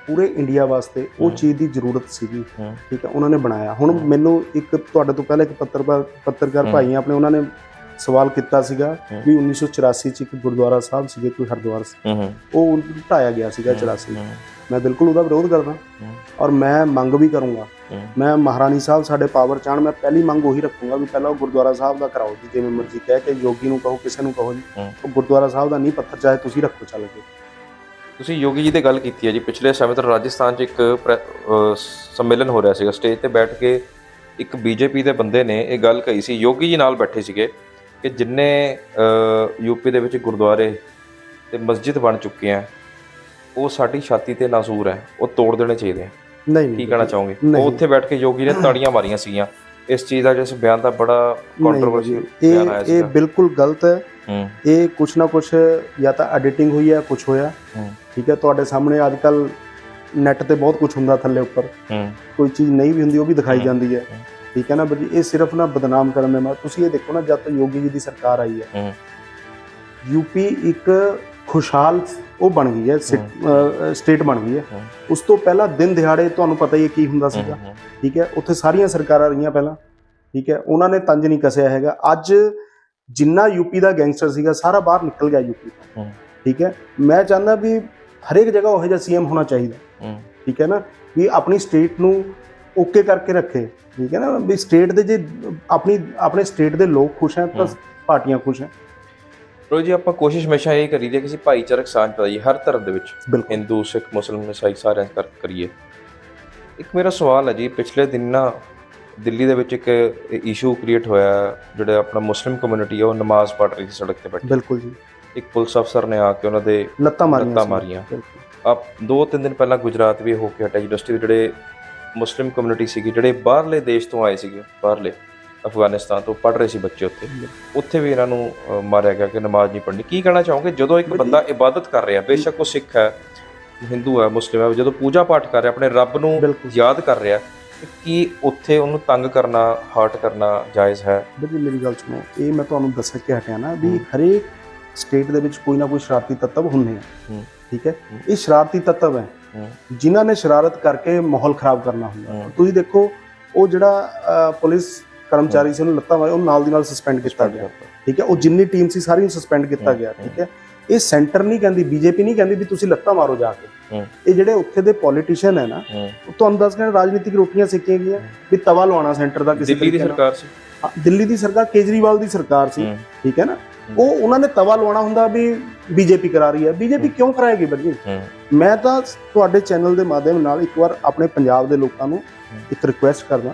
ਪੂਰੇ ਇੰਡੀਆ ਵਾਸਤੇ ਉਹ। ਚੀਜ਼ ਦੀ ਜ਼ਰੂਰਤ ਸੀਗੀ। ਠੀਕ ਹੈ ਉਹਨਾਂ ਨੇ ਬਣਾਇਆ ਹੁਣ। ਮੈਨੂੰ ਇੱਕ ਤੁਹਾਡੇ ਤੋਂ ਪਹਿਲਾਂ ਇੱਕ ਪੱਤਰਕਾਰ ਪੱਤਰਕਾਰ। ਭਾਈ ਆਪਣੇ ਉਹਨਾਂ ਨੇ ਸਵਾਲ ਕੀਤਾ ਸੀਗਾ। ਵੀ 1984 ਚ ਇੱਕ ਗੁਰਦੁਆਰਾ ਸਾਹਿਬ ਸੀਗੇ ਕੋਈ ਹਰਿਦੁਆਰ
ਹੂੰ
ਉਹ ਢਾਇਆ ਗਿਆ ਸੀਗਾ 84
ਹੂੰ,
ਮੈਂ ਬਿਲਕੁਲ ਉਹਦਾ ਵਿਰੋਧ ਕਰਦਾ। ਔਰ ਮੈਂ ਮੰਗ ਵੀ ਕਰੂੰਗਾ। ਮੈਂ ਮਹਾਰਾਣੀ ਸਾਹਿਬ ਸਾਡੇ ਪਾਵਰ ਚਾਣ ਮੈਂ ਪਹਿਲੀ ਮੰਗ ਉਹੀ ਰੱਖੂੰਗਾ ਵੀ ਪਹਿਲਾਂ ਉਹ ਗੁਰਦੁਆਰਾ ਸਾਹਿਬ ਦਾ ਕਰਾਓ ਜੀ ਜਿਵੇਂ ਮਰਜ਼ੀ ਕਹਿ ਕੇ ਯੋਗੀ ਨੂੰ ਕਹੋ ਕਿਸੇ ਨੂੰ ਕਹੋ ਜੀ। ਉਹ ਗੁਰਦੁਆਰਾ ਸਾਹਿਬ ਦਾ ਨਹੀਂ ਪੱਥਰ ਚਾਹੇ ਤੁਸੀਂ ਰੱਖੋ ਚੱਲ ਕੇ
ਤੁਸੀਂ ਯੋਗੀ ਜੀ ਦੀ ਗੱਲ ਕੀਤੀ ਹੈ ਜੀ ਪਿਛਲੇ ਸਮੇਂ ਤੋਂ ਰਾਜਸਥਾਨ 'ਚ ਇੱਕ ਸੰਮੇਲਨ ਹੋ ਰਿਹਾ ਸੀਗਾ ਸਟੇਜ ਤੇ ਬੈਠ ਕੇ ਇੱਕ ਬੀਜੇਪੀ ਦੇ ਬੰਦੇ ਨੇ ਇਹ ਗੱਲ ਕਹੀ ਸੀ ਯੋਗੀ ਜੀ ਨਾਲ ਬੈਠੇ ਸੀਗੇ ਕਿ ਜਿੰਨੇ ਯੂਪੀ ਦੇ ਵਿੱਚ ਗੁਰਦੁਆਰੇ ਤੇ ਮਸਜਿਦ ਬਣ ਚੁੱਕੇ ਆ ਉਹ ਸਾਡੀ ਛਾਤੀ ਤੇ ਨਾਸੂਰ ਹੈ ਉਹ ਤੋੜ ਦੇਣੇ ਚਾਹੀਦੇ ਆ।
ਨਹੀਂ
ਕੀ
ਨਹੀਂ
ਕਹਿਣਾ ਚਾਹੋਗੇ। ਉਹ ਉੱਥੇ ਬੈਠ ਕੇ ਯੋਗੀ ਨੇ ਤਾੜੀਆਂ ਮਾਰੀਆਂ ਸੀਗੀਆਂ ਇਸ ਚੀਜ਼ ਦਾ ਜਿਸ ਬਿਆਨ ਦਾ ਬੜਾ ਕੰਟਰੋਵਰਸੀ
ਨਹੀਂ,
ਬਿਆਨ ਆਇਆ
ਇਹ ਇਹ ਬਿਲਕੁਲ ਗਲਤ ਹੈ। ਇਹ ਕੁਛ ਨਾ ਕੁਛ ਜਾਂ ਤਾਂ ਐਡੀਟਿੰਗ ਹੋਈ ਹੈ ਕੁਛ ਹੋਇਆ। ਠੀਕ ਹੈ ਤੁਹਾਡੇ ਸਾਹਮਣੇ ਅੱਜ ਕੱਲ ਨੈਟ ਤੇ ਬਹੁਤ ਕੁਝ ਹੁੰਦਾ ਥੱਲੇ ਉੱਪਰ। ਕੋਈ ਚੀਜ਼ ਨਹੀਂ ਵੀ ਹੁੰਦੀ ਉਹ ਵੀ ਦਿਖਾਈ ਜਾਂਦੀ ਹੈ। ਠੀਕ ਹੈ ਨਾ ਬਈ ਇਹ ਸਿਰਫ ਨਾ ਬਦਨਾਮ ਕਰਨ ਦੇ ਮਾਰ ਤੁਸੀਂ ਇਹ ਦੇਖੋ ਨਾ ਜਦ ਤੋਂ ਯੋਗੀ ਜੀ ਦੀ ਸਰਕਾਰ ਆਈ ਹੈ। ਯੂਪੀ ਇੱਕ ਖੁਸ਼ਹਾਲ ਉਹ ਬਣ ਗਈ ਹੈ ਸਟੇਟ ਬਣ ਗਈ ਹੈ। ਉਸ ਤੋਂ ਪਹਿਲਾਂ ਦਿਨ ਦਿਹਾੜੇ ਤੁਹਾਨੂੰ ਪਤਾ ਹੀ ਹੈ ਕੀ ਹੁੰਦਾ ਸੀਗਾ। ਠੀਕ ਹੈ ਉੱਥੇ ਸਾਰੀਆਂ ਸਰਕਾਰਾਂ ਰਹੀਆਂ ਪਹਿਲਾਂ। ਠੀਕ ਹੈ ਉਹਨਾਂ ਨੇ ਤੰਜ ਨਹੀਂ ਕਸਿਆ ਹੈਗਾ। ਅੱਜ ਜਿੰਨਾ ਯੂਪੀ ਦਾ ਗੈਂਗਸਟਰ ਸੀਗਾ ਸਾਰਾ ਬਾਹਰ ਨਿਕਲ ਗਿਆ ਯੂਪੀ। ਠੀਕ ਹੈ ਮੈਂ ਚਾਹੁੰਦਾ ਵੀ ਹਰੇਕ ਜਗ੍ਹਾ ਉਹ ਜਿਹਾ ਸੀਐਮ ਹੋਣਾ ਚਾਹੀਦਾ। ਠੀਕ ਹੈ ਨਾ? ਵੀ ਆਪਣੀ ਸਟੇਟ ਨੂੰ ਓਕੇ ਕਰਕੇ ਰੱਖੇ। ਠੀਕ ਹੈ ਨਾ? ਵੀ ਸਟੇਟ ਦੇ ਜੇ ਆਪਣੀ ਆਪਣੇ ਸਟੇਟ ਦੇ ਲੋਕ ਖੁਸ਼ ਹੈ ਤਾਂ। ਪਾਰਟੀਆਂ ਖੁਸ਼ ਹੈ।
ਰੋ ਜੀ ਆਪਾਂ ਕੋਸ਼ਿਸ਼ ਹਮੇਸ਼ਾ ਇਹ ਕਰੀਦੀ ਹੈ ਕਿ ਅਸੀਂ ਭਾਈਚਾਰਕ ਸਾਂਝ ਪਾਈਏ ਹਰ ਧਰਮ ਦੇ ਵਿੱਚ ਹਿੰਦੂ ਸਿੱਖ ਮੁਸਲਮਾਨ ਈਸਾਈ ਸਾਰਿਆਂ ਕਰ ਕਰੀਏ। ਇੱਕ ਮੇਰਾ ਸਵਾਲ ਹੈ ਜੀ ਪਿਛਲੇ ਦਿਨ ਨਾ ਦਿੱਲੀ ਦੇ ਵਿੱਚ ਇੱਕ ਇਸ਼ੂ ਕ੍ਰੀਏਟ ਹੋਇਆ ਜਿਹੜੇ ਆਪਣਾ ਮੁਸਲਿਮ ਕਮਿਊਨਿਟੀ ਹੈ ਉਹ ਨਮਾਜ਼ ਪੜ੍ਹ ਰਹੀ ਸੀ ਸੜਕ ਤੇ ਬੈਠੀ।
ਬਿਲਕੁਲ ਜੀ।
ਇੱਕ ਪੁਲਿਸ ਅਫਸਰ ਨੇ ਆ ਕੇ ਉਹਨਾਂ ਦੇ
ਲੱਤਾਂ ਮਾਰੀਆਂ
ਲੱਤਾਂ
ਸੀ।
ਮਾਰੀਆਂ।
ਬਿਲਕੁਲ।
ਆਪ ਦੋ ਤਿੰਨ ਦਿਨ ਪਹਿਲਾਂ ਗੁਜਰਾਤ ਵੀ ਹੋ ਕੇ ਹਟਿਆ ਯੂਨੀਵਰਸਿਟੀ ਦੇ ਜਿਹੜੇ ਮੁਸਲਿਮ ਕਮਿਊਨਿਟੀ ਸੀਗੀ ਜਿਹੜੇ ਬਾਹਰਲੇ ਦੇਸ਼ ਤੋਂ ਆਏ ਸੀਗੇ ਬਾਹਰਲੇ ਅਫਗਾਨਿਸਤਾਨ ਤੋਂ ਪੜ੍ਹ ਰਹੇ ਸੀ ਬੱਚੇ ਉੱਥੇ ਉੱਥੇ ਵੀ ਇਹਨਾਂ ਨੂੰ ਅ, ਮਾਰਿਆ ਗਿਆ ਕਿ ਨਮਾਜ਼ ਨਹੀਂ ਪੜ੍ਹਨੀ। ਕੀ ਕਹਿਣਾ ਚਾਹੋਗੇ? ਜਦੋਂ ਇੱਕ ਬੰਦਾ ਇਬਾਦਤ ਕਰ ਰਿਹਾ ਬੇਸ਼ੱਕ ਉਹ ਸਿੱਖ ਹੈ ਹਿੰਦੂ ਹੈ ਮੁਸਲਿਮ ਹੈ ਜਦੋਂ ਪੂਜਾ ਪਾਠ ਕਰ ਰਿਹਾ ਆਪਣੇ ਰੱਬ ਨੂੰ
ਬਿਲਕੁਲ।
ਯਾਦ ਕਰ ਰਿਹਾ ਤੇ ਕੀ ਉੱਥੇ ਉਹਨੂੰ ਤੰਗ ਕਰਨਾ ਹਰਟ ਕਰਨਾ ਜਾਇਜ਼ ਹੈ?
ਬਈ ਮੇਰੀ ਗੱਲ ਸੁਣੋ। ਇਹ ਮੈਂ ਤੁਹਾਨੂੰ ਦੱਸ ਕੇ ਹਟਿਆ ਨਾ ਵੀ। ਹਰੇਕ ਸਟੇਟ ਦੇ ਵਿੱਚ ਕੋਈ ਨਾ ਕੋਈ ਸ਼ਰਾਰਤੀ ਤੱਤਵ ਹੁੰਦੇ ਆ
ਹੂੰ।
ਠੀਕ ਹੈ। ਇਹ ਸ਼ਰਾਰਤੀ ਤੱਤਵ ਹੈ। ਜਿਨ੍ਹਾਂ ਨੇ ਸ਼ਰਾਰਤ ਕਰਕੇ ਮਾਹੌਲ ਖਰਾਬ ਕਰਨਾ ਹੁੰਦਾ। ਤੁਸੀਂ ਦੇਖੋ ਉਹ ਜਿਹੜਾ ਪੁਲਿਸ ਕਰਮਚਾਰੀ ਸੀ ਉਹਨੂੰ ਲੱਤਾਂ ਮਾਰੀ ਉਹ ਨਾਲ ਦੀ ਨਾਲ ਸਸਪੈਂਡ ਕੀਤਾ ਗਿਆ ਠੀਕ ਹੈ ਉਹ ਜਿੰਨੀ ਟੀਮ ਸੀ ਸਾਰੀ ਨੂੰ ਸਸਪੈਂਡ ਕੀਤਾ ਗਿਆ। ਠੀਕ ਹੈ ਇਹ ਸੈਂਟਰ ਨਹੀਂ ਕਹਿੰਦੀ ਬੀਜੇਪੀ ਨਹੀਂ ਕਹਿੰਦੀ ਵੀ ਤੁਸੀਂ ਲੱਤਾਂ ਮਾਰੋ ਜਾ ਕੇ। ਇਹ ਜਿਹੜੇ ਉੱਥੇ ਦੇ ਪੋਲੀਟੀਸ਼ੀਅਨ ਹੈ ਨਾ। ਉਹ ਤੁਹਾਨੂੰ ਦੱਸ ਕੇ ਰਾਜਨੀਤਿਕ ਰੋਟੀਆਂ ਸਿੱਕੀਆਂ ਗਈਆਂ ਵੀ ਤਵਾ ਲਵਾਉਣਾ ਸੈਂਟਰ ਦਾ ਕਿਸੇ
ਦਿੱਲੀ ਦੀ। ਸਰਕਾਰ ਸੀ
ਦਿੱਲੀ ਦੀ ਸਰਕਾਰ ਕੇਜਰੀਵਾਲ ਦੀ ਸਰਕਾਰ ਸੀ। ਠੀਕ ਹੈ ਨਾ। ਉਹ ਉਹਨਾਂ ਨੇ ਤਵਾ ਲਵਾਉਣਾ ਹੁੰਦਾ ਵੀ ਬੀਜੇਪੀ ਕਰਾ ਰਹੀ ਹੈ ਬੀਜੇਪੀ। ਕਿਉਂ ਕਰਾਏਗੀ ਬੱਜੀ ਮੈਂ ਤਾਂ ਤੁਹਾਡੇ ਚੈਨਲ ਦੇ ਮਾਧਿਅਮ ਨਾਲ ਇੱਕ ਵਾਰ ਆਪਣੇ ਪੰਜਾਬ ਦੇ ਲੋਕਾਂ ਨੂੰ। ਇੱਕ ਰਿਕੁਐਸਟ ਕਰਦਾ।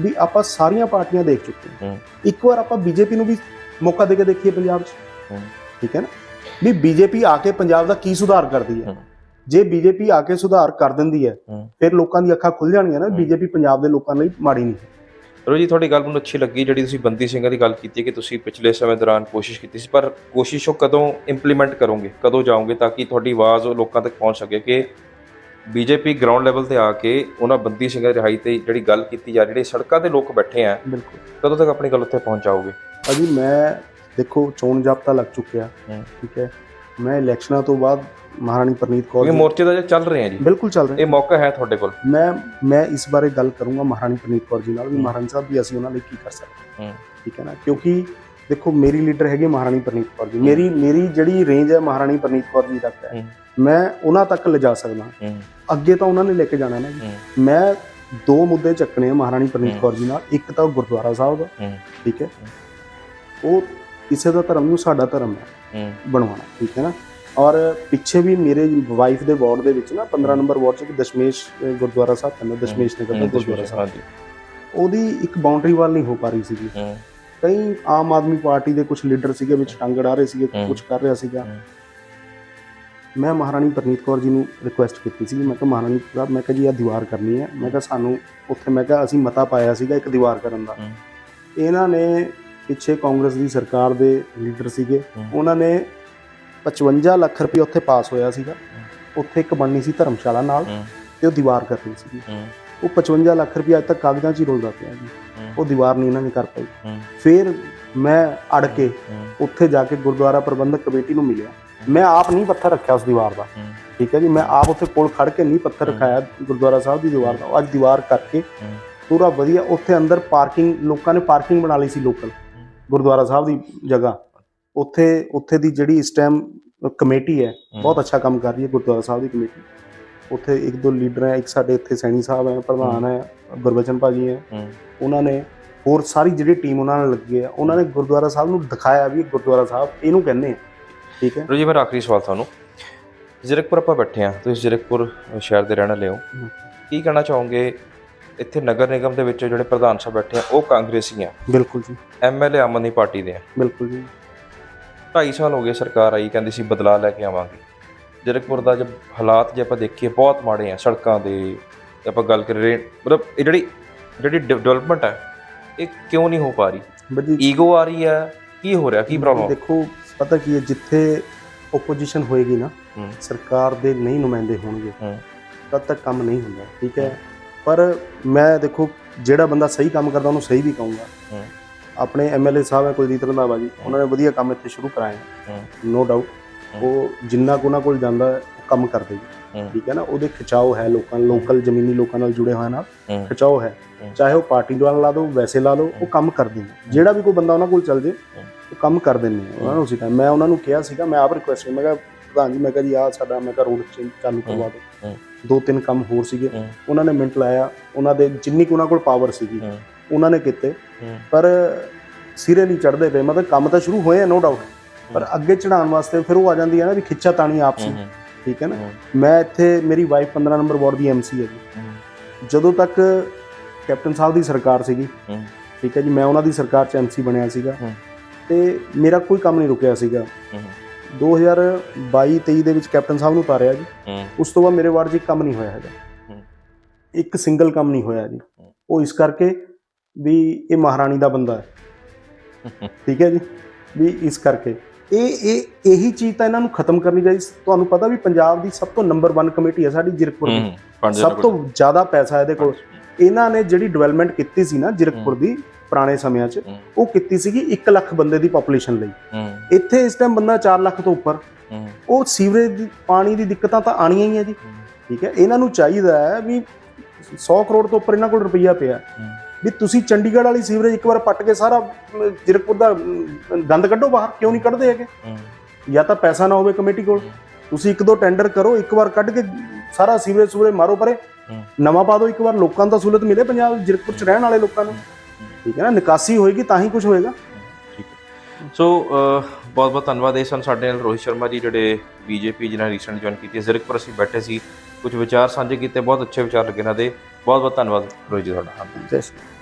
ਵੀ ਆਪਾਂ ਸਾਰੀਆਂ ਪਾਰਟੀਆਂ ਦੇਖ ਚੁੱਕੇ ਹਾਂ। ਇੱਕ ਵਾਰ ਆਪਾਂ ਬੀਜੇਪੀ ਨੂੰ ਵੀ ਮੌਕਾ ਦੇ ਕੇ ਦੇਖੀਏ ਪੰਜਾਬ 'ਚ। ਠੀਕ ਹੈ ਨਾ ਵੀ ਬੀਜੇਪੀ ਆ ਕੇ ਪੰਜਾਬ ਦਾ ਕੀ ਸੁਧਾਰ ਕਰਦੀ ਹੈ। ਜੇ ਬੀਜੇਪੀ ਆ ਕੇ ਸੁਧਾਰ ਕਰ ਦਿੰਦੀ ਹੈ। ਫਿਰ ਲੋਕਾਂ ਦੀ ਅੱਖਾਂ ਖੁੱਲ ਜਾਣਗੀਆਂ ਨਾ। ਬੀਜੇਪੀ ਪੰਜਾਬ ਦੇ ਲੋਕਾਂ ਲਈ ਮਾੜੀ ਨਹੀਂ
ਰੋ ਜੀ ਤੁਹਾਡੀ ਗੱਲ ਮੈਨੂੰ ਅੱਛੀ ਲੱਗੀ ਜਿਹੜੀ ਤੁਸੀਂ ਬੰਦੀ ਸਿੰਘਾਂ ਦੀ ਗੱਲ ਕੀਤੀ ਕਿ ਤੁਸੀਂ ਪਿਛਲੇ ਸਮੇਂ ਦੌਰਾਨ ਕੋਸ਼ਿਸ਼ ਕੀਤੀ ਸੀ ਪਰ ਕੋਸ਼ਿਸ਼ ਉਹ ਕਦੋਂ ਇੰਪਲੀਮੈਂਟ ਕਰੋਗੇ ਕਦੋਂ ਜਾਓਗੇ ਤਾਂ ਕਿ ਤੁਹਾਡੀ ਆਵਾਜ਼ ਉਹ ਲੋਕਾਂ ਤੱਕ ਪਹੁੰਚ ਸਕੇ ਕਿ ਬੀਜੇਪੀ ਗਰਾਊਂਡ ਲੈਵਲ ਤੇ ਆ ਕੇ ਉਹਨਾਂ ਬੰਦੀ ਸਿੰਘਾਂ ਦੀ ਰਿਹਾਈ ਤੇ ਜਿਹੜੀ ਗੱਲ ਕੀਤੀ ਜਾ ਰਹੀ ਜਿਹੜੇ ਸੜਕਾਂ ਤੇ ਲੋਕ ਬੈਠੇ ਆ
ਬਿਲਕੁਲ।
ਕਦੋਂ ਤੱਕ ਆਪਣੀ ਗੱਲ ਉੱਥੇ ਪਹੁੰਚਾਓਗੇ?
ਅਜੀ ਮੈਂ ਦੇਖੋ ਚੋਣ ਜਾਬਤਾ ਲੱਗ ਚੁੱਕਿਆ। ਠੀਕ ਹੈ। ਮੈਂ ਇਲੈਕਸ਼ਨਾਂ ਤੋਂ ਬਾਅਦ ਮਹਾਰਾਣੀ ਪ੍ਰਨੀਤ ਕੌਰ ਜੀ-
ਮੋਰਚੇ ਦਾ ਜੇ ਚੱਲ ਰਹੇ ਆ ਜੀ।
ਬਿਲਕੁਲ ਚੱਲ ਰਿਹਾ।
ਇਹ ਮੌਕਾ ਹੈ ਤੁਹਾਡੇ ਕੋਲ?
ਮੈਂ ਮੈਂ ਇਸ ਬਾਰੇ ਗੱਲ ਕਰੂੰਗਾ ਮਹਾਰਾਣੀ ਪ੍ਰਨੀਤ ਕੌਰ ਜੀ ਨਾਲ ਵੀ। ਮਹਾਰਾਣੀ ਸਾਹਿਬ ਵੀ ਅਸੀਂ ਉਹਨਾਂ ਲਈ ਕੀ ਕਰ ਸਕਦੇ
ਹੂੰ।
ਠੀਕ ਹੈ ਨਾ? ਕਿਉਂਕਿ ਦੇਖੋ ਮੇਰੀ ਲੀਡਰ ਹੈਗੀ ਮਹਾਰਾਣੀ ਪ੍ਰਨੀਤ ਕੌਰ ਜੀ। ਮੇਰੀ ਮੇਰੀ ਜਿਹੜੀ ਰੇਂਜ ਹੈ ਮਹਾਰਾਣੀ ਪ੍ਰਨੀਤ ਕੌਰ ਜੀ ਤੱਕ ਹੈ।
ਹੂੰ।
ਮੈਂ ਉਹਨਾਂ ਤੱਕ ਲਿਜਾ ਸਕਦਾ।
ਹੂੰ।
ਅੱਗੇ ਤਾਂ ਉਹਨਾਂ ਨੇ ਲੈ ਕੇ ਜਾਣਾ ਨਾ ਜੀ। ਮੈਂ ਦੋ ਮੁੱਦੇ ਚੱਕਣੇ ਆ ਮਹਾਰਾਣੀ ਪ੍ਰਨੀਤ
ਹੂੰ।
ਕੌਰ ਜੀ ਨਾਲ। ਇੱਕ ਤਾਂ ਗੁਰਦੁਆਰਾ ਸਾਹਿਬ ਦਾ
ਹੂੰ।
ਠੀਕ ਹੈ। ਉਹ ਕਿਸੇ ਦਾ ਧਰਮ ਨੂੰ ਸਾਡਾ ਧਰਮ ਹੈ।
ਹੂੰ।
ਬਣਵਾਉਣਾ। ਠੀਕ ਹੈ ਨਾ? ਔਰ ਪਿੱਛੇ ਵੀ ਮੇਰੇ ਵਾਈਫ ਦੇ ਵਾਰਡ ਦੇ ਵਿੱਚ ਨਾ 15 ਨੰਬਰ ਵਾਰਡ 'ਚ ਇੱਕ ਦਸ਼ਮੇਸ਼ ਗੁਰਦੁਆਰਾ ਸਾਹਿਬ ਪੈਂਦਾ ਦਸ਼ਮੇਸ਼ ਨਗਰ ਦਾ ਗੁਰਦੁਆਰਾ ਸਾਹਿਬ। ਉਹਦੀ ਇੱਕ ਬਾਉਂਡਰੀ ਵਾਲ ਨਹੀਂ ਹੋ ਪਾ ਰਹੀ ਸੀਗੀ। ਕਈ ਆਮ ਆਦਮੀ ਪਾਰਟੀ ਦੇ ਕੁਝ ਲੀਡਰ ਸੀਗੇ ਵਿੱਚ ਟੰਗ ਅੜਾ ਰਹੇ ਸੀਗੇ। ਕੁਝ ਕਰ ਰਿਹਾ ਸੀਗਾ। ਮੈਂ ਮਹਾਰਾਣੀ ਪ੍ਰਨੀਤ ਕੌਰ ਜੀ ਨੂੰ ਰਿਕੁਐਸਟ ਕੀਤੀ ਸੀ ਮੈਂ ਕਿਹਾ ਮਹਾਰਾਣੀ ਸਾਹਿਬ ਮੈਂ ਕਿਹਾ ਜੀ ਇਹ ਦੀਵਾਰ ਕਰਨੀ ਹੈ। ਮੈਂ ਕਿਹਾ ਸਾਨੂੰ ਉੱਥੇ ਮੈਂ ਕਿਹਾ ਅਸੀਂ ਮਤਾ ਪਾਇਆ ਸੀਗਾ ਇੱਕ ਦੀਵਾਰ ਕਰਨ ਦਾ। ਇਹਨਾਂ ਨੇ ਪਿੱਛੇ ਕਾਂਗਰਸ ਦੀ ਸਰਕਾਰ ਦੇ ਲੀਡਰ ਸੀਗੇ। ਉਹਨਾਂ ਨੇ 55 ਲੱਖ ਰੁਪਏ ਉੱਥੇ ਪਾਸ ਹੋਇਆ ਸੀਗਾ। ਉੱਥੇ ਇੱਕ ਬਣਨੀ ਸੀ ਧਰਮਸ਼ਾਲਾ ਨਾਲ ਤੇ ਉਹ ਦੀਵਾਰ ਕਰਨੀ ਸੀਗੀ।
ਹੂੰ।
ਉਹ 55 ਲੱਖ ਰੁਪਏ ਅੱਜ ਤੱਕ ਕਾਗਜ਼ਾਂ 'ਚ ਹੀ ਰੁਲਦਾ ਪਿਆ ਜੀ। ਉਹ ਦੀਵਾਰ ਨਹੀਂ ਇਹਨਾਂ ਨੇ ਕਰ ਪਾਈ। ਫਿਰ ਮੈਂ ਅੜ ਕੇ ਉੱਥੇ ਜਾ ਕੇ ਗੁਰਦੁਆਰਾ ਪ੍ਰਬੰਧਕ ਕਮੇਟੀ ਨੂੰ ਮਿਲਿਆ। ਮੈਂ ਆਪ ਨਹੀਂ ਪੱਥਰ ਰੱਖਿਆ ਉਸ ਦੀਵਾਰ ਦਾ। ਠੀਕ ਹੈ ਜੀ ਮੈਂ ਆਪ ਉੱਥੇ ਕੋਲ ਖੜ ਕੇ ਨਹੀਂ ਪੱਥਰ। ਰਖਾਇਆ ਗੁਰਦੁਆਰਾ ਸਾਹਿਬ ਦੀ ਦੀਵਾਰ ਦਾ। ਉਹ ਅੱਜ ਦੀਵਾਰ ਕਰਕੇ। ਪੂਰਾ ਵਧੀਆ ਉੱਥੇ ਅੰਦਰ ਪਾਰਕਿੰਗ ਲੋਕਾਂ ਨੇ ਪਾਰਕਿੰਗ ਬਣਾ ਲਈ ਸੀ ਲੋਕਲ। ਗੁਰਦੁਆਰਾ ਸਾਹਿਬ ਦੀ ਜਗ੍ਹਾ। ਉੱਥੇ ਉੱਥੇ ਦੀ ਜਿਹੜੀ ਇਸ ਟਾਈਮ ਕਮੇਟੀ ਹੈ ਬਹੁਤ ਅੱਛਾ ਕੰਮ ਕਰ ਰਹੀ ਹੈ ਗੁਰਦੁਆਰਾ ਸਾਹਿਬ ਦੀ ਕਮੇਟੀ। ਉੱਥੇ ਇੱਕ ਦੋ ਲੀਡਰ ਹੈ ਇੱਕ ਸਾਡੇ ਇੱਥੇ ਸੈਣੀ ਸਾਹਿਬ ਹੈ ਪ੍ਰਧਾਨ ਹੈ। ਗੁਰਬਚਨ ਭਾਜੀ ਹੈ। ਉਹਨਾਂ ਨੇ ਹੋਰ ਸਾਰੀ ਜਿਹੜੀ ਟੀਮ ਉਹਨਾਂ ਨਾਲ ਲੱਗੀ ਹੈ ਉਹਨਾਂ ਨੇ ਗੁਰਦੁਆਰਾ ਸਾਹਿਬ ਨੂੰ ਦਿਖਾਇਆ ਵੀ ਗੁਰਦੁਆਰਾ ਸਾਹਿਬ ਇਹਨੂੰ ਕਹਿੰਦੇ ਆ। ਠੀਕ ਹੈ?
ਜੀ ਮੇਰਾ ਆਖਰੀ ਸਵਾਲ ਤੁਹਾਨੂੰ। ਜ਼ੀਰਕਪੁਰ ਆਪਾਂ ਬੈਠੇ ਆ ਤੁਸੀਂ ਜ਼ੀਰਕਪੁਰ ਸ਼ਹਿਰ ਦੇ ਰਹਿਣ ਵਾਲੇ ਹੋ। ਕੀ ਕਹਿਣਾ ਚਾਹੋਗੇ? ਇੱਥੇ ਨਗਰ ਨਿਗਮ ਦੇ ਵਿੱਚ ਜਿਹੜੇ ਪ੍ਰਧਾਨ ਸਾਹਿਬ ਬੈਠੇ ਆ ਉਹ ਕਾਂਗਰਸੀ ਆ।
ਬਿਲਕੁਲ ਜੀ।
ਐਮਐਲਏ ਆਮ ਆਦਮੀ ਪਾਰਟੀ ਦੇ ਆ।
ਬਿਲਕੁਲ ਜੀ।
2.5 ਸਾਲ ਹੋ ਗਏ ਸਰਕਾਰ ਆਈ ਕਹਿੰਦੀ ਸੀ ਬਦਲਾਅ ਲੈ ਕੇ ਆਵਾਂਗੇ। ਜ਼ੀਰਕਪੁਰ ਦਾ ਜਬ ਹਾਲਾਤ ਜੇ ਆਪਾਂ ਦੇਖੀਏ ਬਹੁਤ ਮਾੜੇ ਆ ਸੜਕਾਂ ਦੇ। ਆਪਾਂ ਗੱਲ ਕਰ ਰਹੇ ਮਤਲਬ ਇਹ ਜਿਹੜੀ ਜਿਹੜੀ ਡਿਵੈਲਪਮੈਂਟ ਹੈ ਇਹ ਕਿਉਂ ਨਹੀਂ ਹੋ ਪਾ ਰਹੀ? ਈਗੋ ਆ ਰਹੀ ਹੈ ਕੀ ਹੋ ਰਿਹਾ ਕੀ ਪ੍ਰੋਬਲਮ
ਦੇਖੋ ਪਤਾ ਕੀ ਹੈ ਜਿੱਥੇ ਓਪੋਜੀਸ਼ਨ ਹੋਏਗੀ ਨਾ ਸਰਕਾਰ ਦੇ ਨਹੀਂ ਨੁਮਾਇੰਦੇ ਹੋਣਗੇ ਤਦ ਤੱਕ ਕੰਮ ਨਹੀਂ ਹੁੰਦਾ ਠੀਕ ਹੈ? ਪਰ ਮੈਂ ਦੇਖੋ ਜਿਹੜਾ ਬੰਦਾ ਸਹੀ ਕੰਮ ਕਰਦਾ ਉਹਨੂੰ ਸਹੀ ਵੀ ਕਹੂੰਗਾ। ਆਪਣੇ ਐਮਐਲਏ ਸਾਹਿਬ ਹੈ ਕੁਲਜੀਤ ਰੰਧਾਵਾ ਜੀ ਉਹਨਾਂ ਨੇ ਵਧੀਆ ਕੰਮ ਇੱਥੇ ਸ਼ੁਰੂ ਕਰਾਏ
ਹੂੰ।
ਨੋ ਡਾਊਟ ਉਹ ਜਿੰਨਾ ਕੁ ਉਹਨਾਂ ਕੋਲ ਜਾਂਦਾ ਕੰਮ ਕਰਦੇ ਜੀ। ਠੀਕ ਹੈ ਨਾ ਉਹਦੇ ਖਿਚਾਓ ਹੈ ਲੋਕਾਂ ਲੋਕਲ ਜ਼ਮੀਨੀ ਲੋਕਾਂ ਨਾਲ ਜੁੜੇ ਹੋਏ ਨਾਲ ਖਿਚਾਓ ਹੈ। ਚਾਹੇ ਉਹ ਪਾਰਟੀ ਨਾਲ ਲਾ ਦਿਓ ਵੈਸੇ ਲਾ ਲਓ ਉਹ ਕੰਮ ਕਰਦੇ ਨੇ। ਜਿਹੜਾ ਵੀ ਕੋਈ ਬੰਦਾ ਉਹਨਾਂ ਕੋਲ ਚੱਲ ਜੇ। ਉਹ ਕੰਮ ਕਰ ਦਿੰਦੇ ਨੇ। ਉਹਨਾਂ ਨੂੰ ਸਿੱਖਾ ਮੈਂ ਉਹਨਾਂ ਨੂੰ ਕਿਹਾ ਸੀਗਾ ਮੈਂ ਆਪ ਰਿਕੁਐਸਟ ਮੈਂ ਕਿਹਾ ਪ੍ਰਧਾਨ ਜੀ ਮੈਂ ਕਿਹਾ ਜੀ ਆਹ ਸਾਡਾ ਮੈਂ ਕਿਹਾ ਰੋਡ ਚੇਂਜ ਚਾਲੂ ਕਰਵਾ ਦਿਓ। ਦੋ ਤਿੰਨ ਕੰਮ ਹੋਰ ਸੀਗੇ। ਉਹਨਾਂ ਨੇ ਮਿੰਟ ਲਾਇਆ। ਉਹਨਾਂ ਦੇ ਜਿੰਨੀ ਕੁ ਉਹਨਾਂ ਕੋਲ ਪਾਵਰ ਸੀਗੀ ਉਹਨਾਂ ਨੇ ਕੀਤੇ। ਪਰ ਸਿਰੇ ਨਹੀਂ ਚੜਦੇ ਪਏ। ਮਤਲਬ ਕੰਮ ਤਾਂ ਸ਼ੁਰੂ ਹੋਏ ਆ ਨੋ ਡਾਊਟ ਪਰ ਅੱਗੇ ਚੜਾਉਣ ਵਾਸਤੇ ਫਿਰ ਉਹ ਆ ਜਾਂਦੀ ਹੈ ਨਾ ਵੀ ਖਿੱਚਾ ਤਾਣੀ ਆਪਸੀ ਠੀਕ ਹੈ ਨਾ? ਮੈਂ ਇੱਥੇ ਮੇਰੀ ਵਾਈਫ 15 ਨੰਬਰ ਵਾਰਡ ਦੀ ਐਮਸੀ ਹੈ ਜੀ। ਜਦੋਂ ਤੱਕ ਕੈਪਟਨ ਸਾਹਿਬ ਦੀ ਸਰਕਾਰ ਸੀਗੀ ਠੀਕ ਹੈ ਜੀ ਮੈਂ ਉਹਨਾਂ ਦੀ ਸਰਕਾਰ ਚ ਐਮਸੀ ਬਣਿਆ ਸੀਗਾ। ਤੇ ਮੇਰਾ ਕੋਈ ਕੰਮ ਨਹੀਂ ਰੁਕਿਆ ਸੀਗਾ।
ਹੂੰ।
2022 23 ਦੇ ਵਿੱਚ ਕੈਪਟਨ ਸਾਹਿਬ ਨੂੰ ਉਤਾਰਿਆ ਜੀ। ਉਸ ਤੋਂ ਬਾਅਦ ਮੇਰੇ ਵਾਰਡ 'ਚ ਕੰਮ ਨਹੀਂ ਹੋਇਆ ਹੈਗਾ। ਇੱਕ ਸਿੰਗਲ ਕੰਮ ਨਹੀਂ ਹੋਇਆ ਜੀ। ਉਹ ਇਸ ਕਰਕੇ ਵੀ ਇਹ ਮਹਾਰਾਣੀ ਦਾ ਬੰਦਾ ਹੈ। *laughs* ਠੀਕ ਹੈ ਜੀ? ਵੀ ਇਸ ਕਰਕੇ। ਇਹ ਇਹ ਇਹੀ ਚੀਜ਼ ਤਾਂ ਇਹਨਾਂ ਨੂੰ ਖਤਮ ਕਰਨੀ ਚਾਹੀਦੀ। ਤੁਹਾਨੂੰ ਪਤਾ ਵੀ ਪੰਜਾਬ ਦੀ ਸਭ ਤੋਂ ਨੰਬਰ 1 ਕਮੇਟੀ ਹੈ ਸਾਡੀ ਜਿਰਕਪੁਰ ਦੀ। ਸਭ ਤੋਂ ਜ਼ਿਆਦਾ ਪੈਸਾ ਇਹਦੇ ਕੋਲ। ਇਹਨਾਂ ਨੇ ਜਿਹੜੀ ਡਿਵੈਲਪਮੈਂਟ ਕੀਤੀ ਸੀ ਨਾ ਜਿਰਕਪੁਰ ਦੀ ਪੁਰਾਣੇ ਸਮਿਆਂ 'ਚ। ਉਹ ਕੀਤੀ ਸੀਗੀ 1 ਲੱਖ ਬੰਦੇ ਦੀ ਪੋਪੂਲੇਸ਼ਨ ਲਈ। ਇੱਥੇ ਇਸ ਟਾਈਮ ਬੰਦਾ 4 ਲੱਖ ਤੋਂ ਉੱਪਰ। ਉਹ ਸੀਵਰੇਜ ਦੀ ਪਾਣੀ ਦੀ ਦਿੱਕਤਾਂ ਤਾਂ ਆਣੀਆਂ ਹੀ ਆ ਜੀ। ਠੀਕ ਹੈ? ਇਹਨਾਂ ਨੂੰ ਚਾਹੀਦਾ ਹੈ ਵੀ 100 ਕਰੋੜ ਤੋਂ ਉੱਪਰ ਇਹਨਾਂ ਕੋਲ ਰੁਪਈਆ ਪਿਆ। ਵੀ ਤੁਸੀਂ ਚੰਡੀਗੜ੍ਹ ਵਾਲੀ ਸੀਵਰੇਜ ਇੱਕ ਵਾਰ ਪੱਟ ਕੇ ਸਾਰਾ ਜਿਰਕਪੁਰ ਦਾ ਗੰਦ ਕੱਢੋ ਬਾਹਰ ਕਿਉਂ ਨਹੀਂ ਕੱਢਦੇ ਹੈਗੇ? ਜਾਂ ਤਾਂ ਪੈਸਾ ਨਾ ਹੋਵੇ ਕਮੇਟੀ ਕੋਲ। ਤੁਸੀਂ ਇੱਕ ਦੋ ਟੈਂਡਰ ਕਰੋ ਇੱਕ ਵਾਰ ਕੱਢ ਕੇ ਸਾਰਾ ਸੀਵਰੇਜ ਸੂਵਰੇਜ ਮਾਰੋ ਪਰੇ। ਨਵਾਂ ਪਾ ਦਿਓ ਇੱਕ ਵਾਰ ਲੋਕਾਂ ਤਾਂ ਸਹੂਲਤ ਮਿਲੇ ਪੰਜਾਬ ਜਿਰਕਪੁਰ ਚ ਰਹਿਣ ਵਾਲੇ ਲੋਕਾਂ ਨੂੰ। ਠੀਕ ਹੈ ਨਾ? ਨਿਕਾਸੀ ਹੋਏਗੀ ਤਾਂ ਹੀ ਕੁਝ ਹੋਏਗਾ।
ਸੋ ਬਹੁਤ ਬਹੁਤ ਧੰਨਵਾਦ। ਇਹ ਸਨ ਸਾਡੇ ਨਾਲ ਰੋਹਿਤ ਸ਼ਰਮਾ ਜੀ ਜਿਹੜੇ ਬੀਜੇਪੀ ਜਿਨ੍ਹਾਂ ਰੀਸੈਂਟ ਜੁਆਇਨ ਕੀਤੀ ਹੈ। ਜ਼ਿਰਕਪੁਰ ਅਸੀਂ ਬੈਠੇ ਸੀ ਕੁਝ ਵਿਚਾਰ ਸਾਂਝੇ ਕੀਤੇ ਬਹੁਤ ਅੱਛੇ ਵਿਚਾਰ ਲੱਗੇ ਇਹਨਾਂ ਦੇ। ਬਹੁਤ ਬਹੁਤ ਧੰਨਵਾਦ ਰੋਹਿਤ ਜੀ ਤੁਹਾਡਾ।
ਜੈ ਸ਼੍ਰੀ